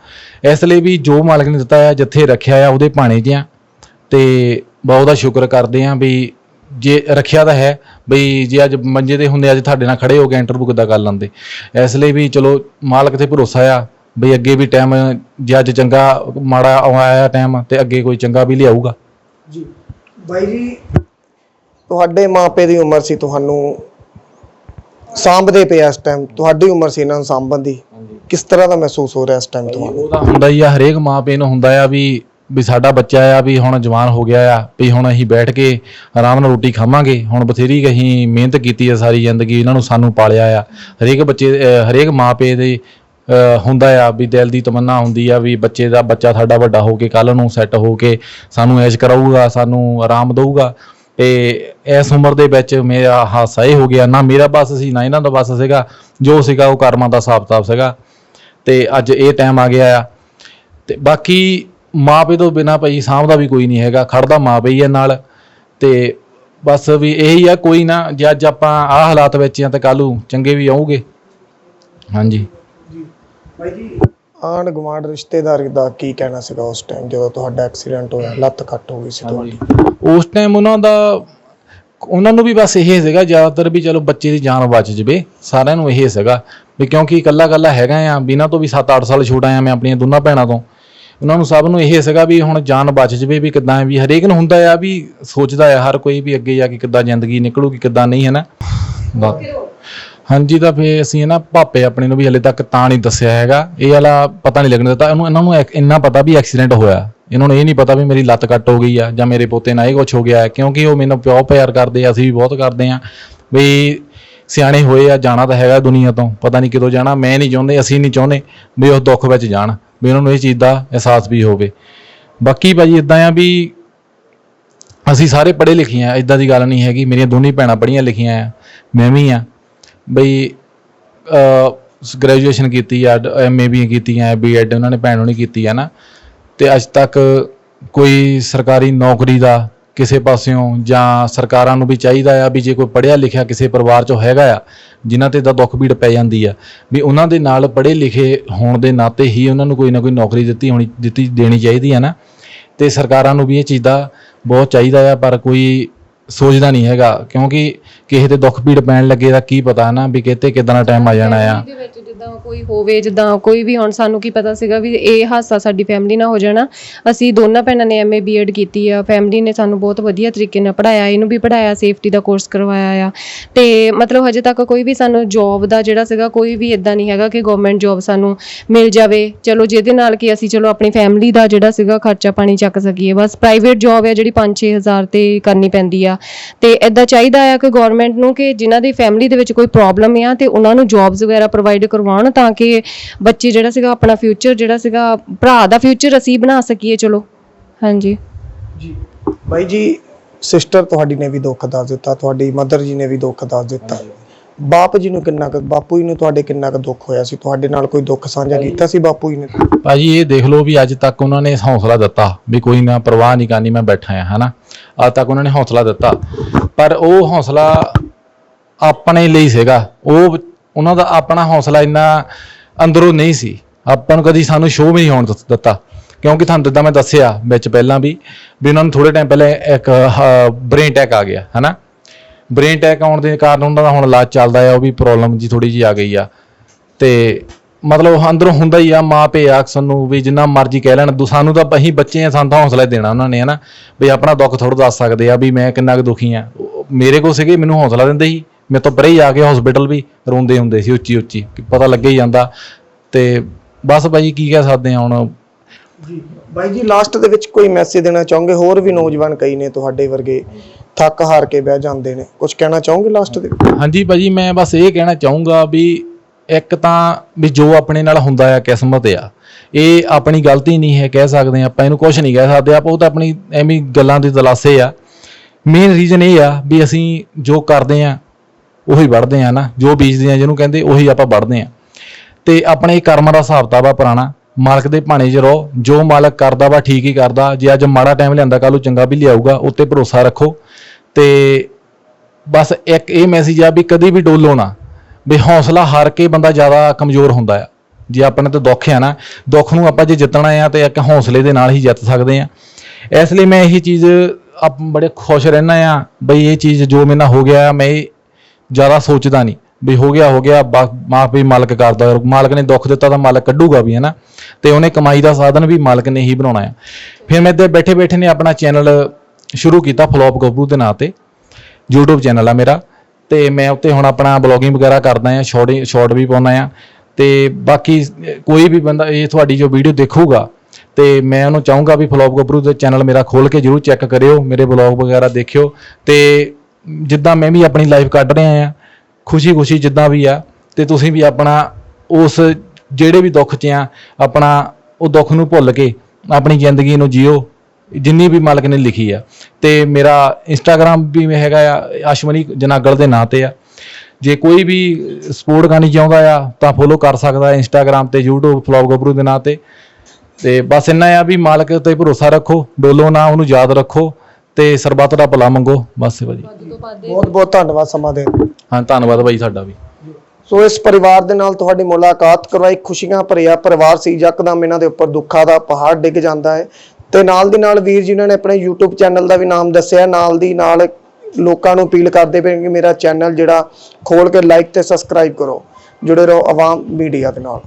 ਇਸ ਲਈ ਵੀ ਜੋ ਮਾਲਕ ਨੇ ਦਿੱਤਾ ਆ, ਜਿੱਥੇ ਰੱਖਿਆ ਆ, ਉਹਦੇ ਭਾਣੇ 'ਚ ਆ। ਤੇ ਬਹੁਤ ਦਾ ਸ਼ੁਕਰ ਕਰਦੇ ਆਂ ਵੀ ਜੇ ਰੱਖਿਆ ਤਾਂ ਹੈ ਬਈ ਜੇ ਅੱਜ ਮੰਜੇ ਤੇ ਹੁੰਦੇ ਅੱਜ ਤੁਹਾਡੇ ਨਾਲ ਖੜੇ ਹੋ ਕੇ ਇੰਟਰਵਿਊ ਕਿੱਦਾਂ ਕਰ ਲੈਂਦੇ? ਇਸ ਲਈ ਵੀ ਚਲੋ ਮਾਲਕ ਤੇ ਭਰੋਸਾ ਆ ਬਈ ਅੱਗੇ ਵੀ ਟਾਈਮ ਜੇ ਅੱਜ ਚੰਗਾ ਮਾੜਾ ਆਇਆ ਟਾਈਮ ਤੇ ਅੱਗੇ ਕੋਈ ਚੰਗਾ ਵੀ ਲਿਆਊਗਾ। ਜੀ। ਬਾਈ ਜੀ ਤੁਹਾਡੇ ਮਾਪੇ ਦੀ ਉਮਰ ਸੀ ਤੁਹਾਨੂੰ ਸਾਂਭਦੇ ਪਏ ਇਸ ਟਾਈਮ ਤੁਹਾਡੀ ਉਮਰ ਸੀ ਇਹਨਾਂ ਨੂੰ ਸਾਂਭਣ ਦੀ। ਕਿਸ ਤਰ੍ਹਾਂ ਦਾ ਮਹਿਸੂਸ ਹੋ ਰਿਹਾ ਇਸ ਟਾਈਮ ਤੁਹਾਨੂੰ? ਉਹਦਾ ਹੁੰਦਾ ਹੀ ਆ ਹਰੇਕ ਮਾਂ ਪਿਓ ਨੂੰ ਹੁੰਦਾ ਆ ਵੀ ਵੀ ਸਾਡਾ ਬੱਚਾ ਆ, ਵੀ ਹੁਣ ਜਵਾਨ ਹੋ ਗਿਆ ਆ, ਵੀ ਹੁਣ ਅਸੀਂ ਬੈਠ ਕੇ ਆਰਾਮ ਨਾਲ ਰੋਟੀ ਖਾਵਾਂਗੇ। ਹੁਣ ਬਥੇਰੀ ਅਸੀਂ ਮਿਹਨਤ ਕੀਤੀ ਆ ਸਾਰੀ ਜ਼ਿੰਦਗੀ, ਇਹਨਾਂ ਨੂੰ ਸਾਨੂੰ ਪਾਲਿਆ ਆ। ਹਰੇਕ ਬੱਚੇ, ਅਹ, ਹਰੇਕ ਮਾਂ ਪਿਓ ਦੇ, ਅਹ, ਹੁੰਦਾ ਆ ਵੀ ਦਿਲ ਦੀ ਤਮੰਨਾ ਹੁੰਦੀ ਆ ਵੀ ਬੱਚੇ ਦਾ ਬੱਚਾ ਸਾਡਾ ਵੱਡਾ ਹੋ ਕੇ ਕੱਲ ਨੂੰ ਸੈੱਟ ਹੋ ਕੇ ਸਾਨੂੰ ਐਸ਼ ਕਰਾਊਗਾ, ਸਾਨੂੰ ਆਰਾਮ ਦਊਗਾ। ਤੇ ਇਸ ਉਮਰ ਦੇ ਵਿੱਚ ਮੇਰਾ ਹਾਸਾ ਇਹ ਹੋ ਗਿਆ, ਨਾ ਮੇਰਾ ਬਸ ਸੀ, ਨਾ ਇਹਨਾਂ ਦਾ ਬਸ ਸੀਗਾ। ਜੋ ਸੀਗਾ ਉਹ ਕਰਮਾਂ ਦਾ ਹਿਸਾਬ ਕਿਤਾਬ ਸੀਗਾ। ਤੇ ਅੱਜ ਇਹ ਟਾਈਮ ਆ ਗਿਆ ਆ। ਤੇ ਬਾਕੀ ਮਾਪੇ ਤੋਂ ਬਿਨਾ ਭਾਈ ਸਾਂਭਦਾ ਵੀ ਕੋਈ ਨਹੀਂ ਹੈਗਾ ਖੜਦਾ ਮਾਪੇ ਹੀ ਆ ਨਾਲ। ਤੇ ਬਸ ਵੀ ਇਹੀ ਆ ਕੋਈ ਨਾ ਜੇ ਅੱਜ ਆਪਾਂ ਆਹ ਹਾਲਾਤ ਵਿੱਚ ਆ ਤੇ ਕੱਲੂ ਚੰਗੇ ਵੀ ਆਉਗੇ ਹਾਂਜੀ। ਬਾਈ ਜੀ। ਆਂਢ ਗੁਆਂਢ ਰਿਸ਼ਤੇਦਾਰ ਦਾ ਕੀ ਕਹਿਣਾ ਸੀਗਾ ਉਸ ਟਾਈਮ ਜਦੋਂ ਤੁਹਾਡਾ ਐਕਸੀਡੈਂਟ ਹੋਇਆ ਲੱਤ ਕੱਟ ਹੋ ਗਈ ਸੀ ਤੁਹਾਡੀ? ਉਸ ਟਾਈਮ ਉਹਨਾਂ ਦਾ ਉਹਨਾਂ ਨੂੰ ਵੀ ਬਸ ਇਹ ਸੀਗਾ ਜ਼ਿਆਦਾਤਰ ਵੀ ਚਲੋ ਬੱਚੇ ਦੀ ਜਾਨ ਬਚ ਜਵੇ ਸਾਰਿਆਂ ਨੂੰ ਇਹ ਸੀਗਾ। ਵੀ ਕਿਉਂਕਿ ਇਕੱਲਾ ਇਕੱਲਾ ਹੈਗਾ ਆ ਬਿਨਾਂ ਤੋਂ ਵੀ 7-8 ਸਾਲ ਛੋਟਾ ਆ ਮੈਂ ਆਪਣੀਆਂ ਦੋਨਾਂ ਭੈਣਾਂ ਤੋਂ। ਉਹਨਾਂ ਨੂੰ ਸਭ ਨੂੰ ਇਹ ਸੀਗਾ ਵੀ ਹੁਣ ਜਾਨ ਬਚ ਜਵੇ ਵੀ ਕਿੱਦਾਂ ਹੈ, ਵੀ ਹਰੇਕ ਨੂੰ ਹੁੰਦਾ ਆ ਵੀ ਸੋਚਦਾ ਆ ਹਰ ਕੋਈ ਵੀ ਅੱਗੇ ਜਾ ਕੇ ਕਿੱਦਾਂ ਜ਼ਿੰਦਗੀ ਨਿਕਲੂਗੀ, ਕਿੱਦਾਂ ਨਹੀਂ ਹੈ ਨਾ ਹਾਂਜੀ, ਤਾਂ ਫੇ ਅਸੀਂ ਨਾ ਭਾਪੇ ਆਪਣੇ ਨੂੰ ਵੀ ਹਲੇ ਤੱਕ ਤਾਂ ਨਹੀਂ ਦੱਸਿਆ ਹੈਗਾ। ਇਹ ਵਾਲਾ ਪਤਾ ਨਹੀਂ ਲੱਗਣ ਦਿੱਤਾ। ਉਹਨੂੰ ਇਹਨਾਂ ਨੂੰ ਐਕ- ਇੰਨਾ ਪਤਾ ਵੀ ਐਕਸੀਡੈਂਟ ਹੋਇਆ। ਇਹਨਾਂ ਨੂੰ ਇਹ ਨਹੀਂ ਪਤਾ ਵੀ ਮੇਰੀ ਲੱਤ ਕੱਟ ਹੋ ਗਈ ਆ ਜਾਂ ਮੇਰੇ ਪੋਤੇ ਨਾਲ ਇਹ ਕੁਝ ਹੋ ਗਿਆ ਹੈ ਕਿਉਂਕਿ ਉਹ ਮੈਨੂੰ ਪਿਓ ਪਿਆਰ ਕਰਦੇ ਆ, ਅਸੀਂ ਵੀ ਬਹੁਤ ਕਰਦੇ ਆ। ਵੀ ਸਿਆਣੇ ਹੋਏ ਆ, ਜਾਣਾ ਤਾਂ ਹੈਗਾ ਦੁਨੀਆ ਤੋਂ। ਪਤਾ ਨਹੀਂ ਕਿਦੋਂ ਜਾਣਾ, ਮੈਂ ਨਹੀਂ ਚਾਹੁੰਦੇ, ਅਸੀਂ ਨਹੀਂ ਚਾਹੁੰਦੇ ਵੀ ਉਹ ਦੁੱਖ ਵਿੱਚ ਜਾਣ। ਵੀ ਉਹਨਾਂ ਨੂੰ ਇਹ ਚੀਜ਼ ਦਾ ਅਹਿਸਾਸ ਵੀ ਹੋਵੇ। ਬਾਕੀ ਭਾਜੀ ਇਦਾਂ ਆ ਵੀ ਅਸੀਂ ਸਾਰੇ ਪੜ੍ਹੇ ਲਿਖੇ ਆ ਇਦਾਂ ਦੀ ਗੱਲ ਨਹੀਂ ਹੈਗੀ। ਮੇਰੀਆਂ ਦੋਨੇ ਭੈਣਾਂ ਪੜ੍ਹੀਆਂ ਲਿਖੀਆਂ ਆ, ਮੈਂ ਵੀ ਆ। ਬਈ ਗ੍ਰੈਜੂਏਸ਼ਨ ਕੀਤੀ ਆ ਐਮਏ ਵੀ ਕੀਤੀਆਂ ਬੀਐਡ ਉਹਨਾਂ ਨੇ ਭੈਣ ਹੋਣੀ ਕੀਤੀ ਆ ਨਾ। ਤੇ ਅੱਜ ਤੱਕ ਕੋਈ ਸਰਕਾਰੀ ਨੌਕਰੀ ਦਾ ਕਿਸੇ ਪਾਸਿਓਂ ਜਾਂ ਸਰਕਾਰਾਂ ਨੂੰ ਵੀ ਚਾਹੀਦਾ ਆ ਵੀ ਜੇ ਕੋਈ ਪੜ੍ਹਿਆ ਲਿਖਿਆ ਕਿਸੇ ਪਰਿਵਾਰ ਚੋਂ ਹੈਗਾ ਆ, ਜਿਨ੍ਹਾਂ ਤੇ ਤਾਂ ਦੁੱਖ ਭੀੜ ਪੈ ਜਾਂਦੀ ਆ, ਵੀ ਉਹਨਾਂ ਦੇ ਨਾਲ ਪੜ੍ਹੇ ਲਿਖੇ ਹੋਣ ਦੇ ਨਾਤੇ ਹੀ ਉਹਨਾਂ ਨੂੰ ਕੋਈ ਨਾ ਕੋਈ ਨੌਕਰੀ ਦਿੱਤੀ ਹੋਣੀ, ਦਿੱਤੀ ਦੇਣੀ ਚਾਹੀਦੀ ਆ ਨਾ। ਤੇ ਸਰਕਾਰਾਂ ਨੂੰ ਵੀ ਇਹ ਚੀਜ਼ ਦਾ ਬਹੁਤ ਚਾਹੀਦਾ ਆ, ਪਰ ਕੋਈ ਸੋਚਦਾ ਨਹੀਂ ਹੈਗਾ, ਕਿਉਂਕਿ ਕਿਸੇ ਦੇ ਦੁੱਖ ਭੀੜ ਪੈਣ ਲੱਗੇ ਦਾ ਕੀ ਪਤਾ ਨਾ ਵੀ ਕਿਤੇ ਕਿਦਾਂ ਦਾ ਟਾਈਮ ਆ ਜਾਣਾ ਆ। ਦੇ ਵਿੱਚ ਜਿੱਦਾਂ ਕੋਈ ਹੋਵੇ, ਜਿੱਦਾਂ ਕੋਈ ਵੀ ਹੁਣ ਸਾਨੂੰ ਕੀ ਪਤਾ ਸੀਗਾ ਵੀ ਇਹ ਹਾਦਸਾ ਸਾਡੀ ਫੈਮਿਲੀ ਨਾਲ ਹੋ ਜਾਣਾ। ਅਸੀਂ ਦੋਨਾਂ ਭੈਣਾਂ ਨੇ ਐਮਏ ਬੀਐਡ ਕੀਤੀ ਆ। ਫੈਮਿਲੀ ਨੇ ਸਾਨੂੰ ਬਹੁਤ ਵਧੀਆ ਤਰੀਕੇ ਨਾਲ ਪੜਾਇਆ ਇਹਨੂੰ ਵੀ ਪੜਾਇਆ ਸੇਫਟੀ ਦਾ ਕੋਰਸ ਕਰਵਾਇਆ ਆ। ਤੇ ਮਤਲਬ ਹਜੇ ਤੱਕ ਕੋਈ ਵੀ ਸਾਨੂੰ ਜੌਬ ਦਾ ਜਿਹੜਾ ਸੀਗਾ, ਕੋਈ ਵੀ ਇਦਾਂ ਨਹੀਂ ਹੈਗਾ ਕਿ ਗਵਰਨਮੈਂਟ ਜੌਬ ਸਾਨੂੰ ਮਿਲ ਜਾਵੇ। ਚਲੋ ਜਿਹਦੇ ਨਾਲ ਕਿ ਅਸੀਂ ਚਲੋ ਆਪਣੀ ਫੈਮਿਲੀ ਦਾ ਜਿਹੜਾ ਸੀਗਾ ਖਰਚਾ ਪਾਣੀ ਚੱਕ ਸਕੀਏ। ਬਸ ਪ੍ਰਾਈਵੇਟ ਜੌਬ ਆ ਜਿਹੜੀ 5-6000 ਤੇ ਕਰਨੀ ਪੈਂਦੀ ਆ। ਤੇ ਇਦਾਂ ਚਾਹੀਦਾ ਆ ਕਿ ਗਵਰਨਮੈਂਟ ਨੂੰ ਕਿ ਜਿਨ੍ਹਾਂ ਦੀ ਫੈਮਿਲੀ ਦੇ ਵਿੱਚ ਕੋਈ ਪ੍ਰੋਬਲਮ ਆ ਤੇ ਉਹਨਾਂ ਨੂੰ ਜੌਬਸ ਵਗੈਰਾ ਪ੍ਰੋਵਾਈਡ ਕਰਵਾਉਣ ਤਾਂ ਕਿ ਬੱਚੇ ਜਿਹੜਾ ਸੀਗਾ ਆਪਣਾ ਫਿਊਚਰ ਜਿਹੜਾ ਸੀਗਾ ਭਰਾ ਦਾ ਫਿਊਚਰ ਅਸੀਂ ਬਣਾ ਸਕੀਏ, ਚਲੋ। ਹਾਂਜੀ। ਜੀ। ਬਾਈ ਜੀ ਸਿਸਟਰ ਤੁਹਾਡੀ ਨੇ ਵੀ ਦੁੱਖ ਦੱਸ ਦਿੱਤਾ, ਤੁਹਾਡੀ ਮਦਰ ਜੀ ਨੇ ਵੀ ਦੁੱਖ ਦੱਸ ਦਿੱਤਾ। ਬਾਪ ਜੀ ਨੂੰ ਕਿੰਨਾ ਕੁ ਬਾਪੂ ਜੀ ਨੂੰ ਤੁਹਾਡੇ ਕਿੰਨਾ ਕੁ ਦੁੱਖ ਹੋਇਆ ਸੀ? ਤੁਹਾਡੇ ਨਾਲ ਕੋਈ ਦੁੱਖ ਸਾਂਝਾ ਕੀਤਾ ਸੀ ਬਾਪੂ ਜੀ ਨੇ? ਭਾਜੀ ਇਹ ਦੇਖ ਲਓ ਵੀ ਅੱਜ ਤੱਕ ਉਹਨਾਂ ਨੇ ਹੌਸਲਾ ਦਿੱਤਾ ਵੀ ਕੋਈ ਨਾ ਪਰਵਾਹ ਨਹੀਂ ਕਰਨੀ ਮੈਂ ਬੈਠਾ ਆ ਹਨਾ? ਅੱਜ ਤੱਕ ਉਹਨਾਂ ਨੇ ਹੌਸਲਾ ਦਿੱਤਾ। ਪਰ ਉਹ ਹੌਸਲਾ ਆਪਣੇ ਲਈ ਸੀਗਾ। ਉਹ ਉਹਨਾਂ ਦਾ ਆਪਣਾ ਹੌਸਲਾ ਇੰਨਾ ਅੰਦਰੋਂ ਨਹੀਂ ਸੀ। ਆਪਾਂ ਨੂੰ ਕਦੀ ਸਾਨੂੰ ਸ਼ੋਅ ਵੀ ਨਹੀਂ ਹੋਣ ਦਿੱਤ- ਦਿੱਤਾ। ਕਿਉਂਕਿ ਤੁਹਾਨੂੰ ਜਿੱਦਾਂ ਮੈਂ ਦੱਸਿਆ ਵਿੱਚ ਪਹਿਲਾਂ ਵੀ ਵੀ ਉਹਨਾਂ ਨੂੰ ਥੋੜੇ ਟਾਈਮ ਪਹਿਲਾਂ ਇੱਕ ਬ੍ਰੇਨ ਅਟੈਕ ਆ ਗਿਆ ਹਨਾ? ਬ੍ਰੇਨ ਅਟੈਕ ਆਉਣ ਦੇ ਕਾਰਨ ਉਹਨਾਂ ਦਾ ਹੁਣ ਇਲਾਜ ਚੱਲਦਾ ਆ, ਉਹ ਵੀ ਪ੍ਰੋਬਲਮ ਜੀ ਥੋੜੀ ਜੀ ਆ ਗਈ ਆ। ਤੇ ਮਤਲਬ ਅੰਦਰੋਂ ਹੁੰਦਾ ਹੀ ਆ, ਮਾਂ ਪਿਓ ਆ ਸਾਨੂੰ ਵੀ ਜਿੰਨਾ ਮਰਜ਼ੀ ਕਹਿ ਲੈਣ, ਦੂ- ਸਾਨੂੰ ਤਾਂ ਅਸੀਂ ਬੱਚੇ ਆ, ਸਾਨੂੰ ਤਾਂ ਹੌਸਲਾ ਦੇਣਾ ਉਹਨਾਂ ਨੇ, ਹਨਾ? ਵੀ ਆਪਣਾ ਦੁੱਖ ਥੋੜਾ ਦੱਸ ਸਕਦੇ ਆ ਵੀ ਮੈਂ ਕਿੰਨਾ ਕੁ ਦੁਖੀ ਆ। ਉਹ ਮੇਰੇ ਕੋਲ ਸੀਗੇ, ਮੈਨੂੰ ਹੌਸਲਾ ਦਿੰਦੇ ਸੀ। ਮੇਰੇ ਤੋਂ ਪਰੇ ਹੀ ਆ ਕੇ ਹਸਪੀਟਲ ਵੀ ਰੋਂਦੇ ਹੁੰਦੇ ਸੀ ਉੱਚੀ ਉੱਚੀ ਪਤਾ ਲੱਗੇ ਹੀ ਜਾਂਦਾ। ਤੇ ਬਸ ਬਾਈ ਕੀ ਕਹਿ ਸਕਦੇ ਆ ਹੁਣ? ਜੀ, ਬਾਈ ਜੀ ਲਾਸਟ ਦੇ ਵਿੱਚ ਕੋਈ ਮੈਸੇਜ ਦੇਣਾ ਚਾਹੋਗੇ? ਹੋਰ ਵੀ ਨੌਜਵਾਨ ਕਈ ਨੇ ਤੁਹਾਡੇ ਵਰਗੇ। ਥੱਕ ਹਾਰ ਕੇ ਬਹਿ ਜਾਂਦੇ ਨੇ। ਕੁਝ ਕਹਿਣਾ ਚਾਹੋਗੇ ਲਾਸਟ ਦੇ ਵਿੱਚ? ਹਾਂਜੀ ਭਾਜੀ, ਮੈਂ ਬਸ ਇਹ ਕਹਿਣਾ ਚਾਹੂੰਗਾ ਵੀ ਇੱਕ ਤਾਂ ਵੀ ਜੋ ਆਪਣੇ ਨਾਲ ਹੁੰਦਾ ਆ, ਕਿਸਮਤ ਆ, ਇਹ ਆਪਣੀ ਗਲਤੀ ਨਹੀਂ ਹੈ ਕਹਿ ਸਕਦੇ ਆਪਾਂ ਇਹਨੂੰ ਕੁਝ ਨਹੀਂ ਕਹਿ ਸਕਦੇ, ਆਪਾਂ ਉਹ ਤਾਂ ਆਪਣੀ ਐਵੇਂ ਹੀ ਗੱਲਾਂ ਦੇ ਦਲਾਸੇ ਆ। ਮੇਨ ਰੀਜ਼ਨ ਇਹ ਆ ਵੀ ਅਸੀਂ ਜੋ ਕਰਦੇ ਆ ਉਹੀ ਵੜਦੇ ਆ ਨਾ, ਜੋ ਬੀਜਦੇ ਆ ਜਿਹਨੂੰ ਕਹਿੰਦੇ ਉਹੀ ਆਪਾਂ ਵੜਦੇ ਆ ਤੇ ਆਪਣੇ ਕਰਮ ਦਾ ਹਿਸਾਬ ਕਿਤਾਬ ਆ ਪੁਰਾਣਾ। ਮਾਲਕ ਦੇ ਭਾਣੇ 'ਚ ਰਹੋ। ਜੋ ਮਾਲਕ ਕਰਦਾ ਵਾ ਠੀਕ ਹੀ ਕਰਦਾ। ਜੇ ਅੱਜ ਮਾੜਾ ਟਾਈਮ ਲਿਆਂਦਾ ਕੱਲ ਨੂੰ ਚੰਗਾ ਵੀ ਲਿਆਊਗਾ, ਉੱਤੇ ਭਰੋਸਾ ਰੱਖੋ। ਤੇ ਬਸ ਇੱਕ ਇਹ ਮੈਸੇਜ ਆ ਵੀ ਕਦੀ ਵੀ ਡੋਲੋ ਨਾ। ਵੀ ਹੌਸਲਾ ਹਾਰ ਕੇ ਬੰਦਾ ਜ਼ਿਆਦਾ ਕਮਜ਼ੋਰ ਹੁੰਦਾ ਆ। ਜੇ ਆਪਣੇ ਤੇ ਦੁੱਖ ਆ ਨਾ, ਦੁੱਖ ਨੂੰ ਆਪਾਂ ਜੇ ਜਿੱਤਣਾ ਆ ਤੇ ਇੱਕ ਹੌਸਲੇ ਦੇ ਨਾਲ ਹੀ ਜਿੱਤ ਸਕਦੇ ਆ। ਇਸ ਲਈ ਮੈਂ ਇਹ ਚੀਜ਼ ਆਪ ਬੜੇ ਖੁਸ਼ ਰਹਿਣਾ ਆ, ਬਈ ਇਹ ਚੀਜ਼ ਜੋ ਮੇਰੇ ਨਾਲ ਹੋ ਗਿਆ ਮੈਂ ਇਹ ਜ਼ਿਆਦਾ ਸੋਚਦਾ ਨਹੀਂ। ਵੀ ਹੋ ਗਿਆ ਹੋ ਗਿਆ, ਬਾ- ਮਾਫ ਵੀ ਮਾਲਕ ਕਰਦਾ ਮਾਲਕ ਨੇ ਦੁੱਖ ਦਿੱਤਾ ਤਾਂ ਮਾਲਕ ਕੱਢੂਗਾ ਵੀ ਹੈ ਨਾ ਤੇ ਉਹਨੇ ਕਮਾਈ ਦਾ ਸਾਧਨ ਵੀ ਮਾਲਕ ਨੇ ਹੀ ਬਣਾਉਣਾ ਆ ਫਿਰ ਮੈਂ ਇੱਥੇ ਬੈਠੇ ਬੈਠੇ ਨੇ ਆਪਣਾ ਚੈਨਲ ਸ਼ੁਰੂ ਕੀਤਾ, ਫਲੋਪ ਗੱਭਰੂ ਦੇ ਨਾਂ ਤੇ। YouTube ਚੈਨਲ ਆ ਮੇਰਾ। ਤੇ ਮੈਂ ਉੱਤੇ ਹੁਣ ਆਪਣਾ ਬਲੌਗਿੰਗ ਵਗੈਰਾ ਕਰਦਾ ਆ ਸ਼ਾਰਟ ਸ਼ਾਰਟ ਵੀ ਪਾਉਣਾ ਆ ਤੇ ਬਾਕੀ ਕੋਈ ਵੀ ਬੰਦਾ, ਇਹ ਤੁਹਾਡੀ ਜੋ ਵੀਡੀਓ ਦੇਖੂਗਾ, ਤੇ ਮੈਂ ਉਹਨੂੰ ਚਾਹੂੰਗਾ ਵੀ ਫਲੋਪ ਗੱਭਰੂ ਦੇ ਚੈਨਲ ਮੇਰਾ ਖੋਲ ਕੇ ਜਰੂਰ ਚੈੱਕ ਕਰਿਓ, ਮੇਰੇ ਬਲੌਗ ਵਗੈਰਾ ਦੇਖਿਓ। ਤੇ ਜਿੱਦਾਂ ਮੈਂ ਵੀ ਆਪਣੀ ਲਾਈਫ ਕੱਢ ਰਿਹਾ ਆ ਖੁਸ਼ੀ ਖੁਸ਼ੀ ਜਿੱਦਾਂ ਵੀ ਆ, ਤੇ ਤੁਸੀਂ ਵੀ ਆਪਣਾ ਉਸ ਜਿਹੜੇ ਵੀ ਦੁੱਖ 'ਚ ਆ, ਆਪਣਾ ਉਹ ਦੁੱਖ ਨੂੰ ਭੁੱਲ ਕੇ ਆਪਣੀ ਜ਼ਿੰਦਗੀ ਨੂੰ ਜੀਓ, ਜਿੰਨੀ ਵੀ ਮਾਲਕ ਨੇ ਲਿਖੀ ਆ। ਤੇ ਮੇਰਾ ਇੰਸਟਾਗ੍ਰam ਵੀ ਹੈਗਾ ਆ ਅਸ਼ਮਨੀ ਜਨਾਗਲ ਦੇ ਨਾਂ ਤੇ ਆ। ਜੇ ਕੋਈ ਵੀ ਸਪੋਰਟ ਕਰਨੀ ਚਾਹੁੰਦਾ ਆ, ਤਾਂ ਫੋਲੋ ਕਰ ਸਕਦਾ ਹੈ ਇੰਸਟਾਗ੍ਰam ਤੇ, YouTube ਫਲੌਗ ਗੱਭਰੂ ਦੇ ਨਾਂ ਤੇ। ਤੇ ਬਸ ਇੰਨਾ ਆ ਵੀ ਮਾਲਕ ਤੇ ਭਰੋਸਾ ਰੱਖੋ, ਡੋਲੋ ਨਾ, ਉਹਨੂੰ ਯਾਦ ਰੱਖੋ। ਤੇ ਸਰਬੱਤ ਦਾ ਭਲਾ ਮੰਗੋ। ਬਸ ਭਾਜੀ। ਬਹੁਤ ਬਹੁਤ ਧੰਨਵਾਦ ਸਮਾਂ ਦੇਣ ਲਈ। ਹਾਂ ਧੰਨਵਾਦ ਭਾਈ ਸਾਡਾ ਵੀ। ਸੋ ਇਸ ਪਰਿਵਾਰ ਦੇ ਨਾਲ ਤੁਹਾਡੀ ਮੁਲਾਕਾਤ ਕਰਵਾਈ। ਖੁਸ਼ੀਆਂ ਭਰਿਆ ਪਰਿਵਾਰ ਸੀ। ਯਕਦਮ ਇਹਨਾਂ ਦੇ ਉੱਪਰ ਦੁੱਖਾਂ ਦਾ ਪਹਾੜ ਡਿੱਗ ਜਾਂਦਾ ਹੈ। ਤੇ ਨਾਲ ਦੀ ਨਾਲ ਵੀਰ ਜੀ ਨੇ ਆਪਣੇ YouTube ਚੈਨਲ ਦਾ ਵੀ ਨਾਮ ਦੱਸਿਆ। ਨਾਲ ਦੀ ਨਾਲ ਲੋਕਾਂ ਨੂੰ ਅਪੀਲ ਕਰਦੇ ਪਏ ਕਿ ਮੇਰਾ ਚੈਨਲ ਜਿਹੜਾ ਖੋਲ ਕੇ ਲਾਈਕ ਤੇ ਸਬਸਕ੍ਰਾਈਬ ਕਰੋ। ਜੁੜੇ ਰਹੋ ਆਵਾਮ ਮੀਡੀਆ ਦੇ ਨਾਲ।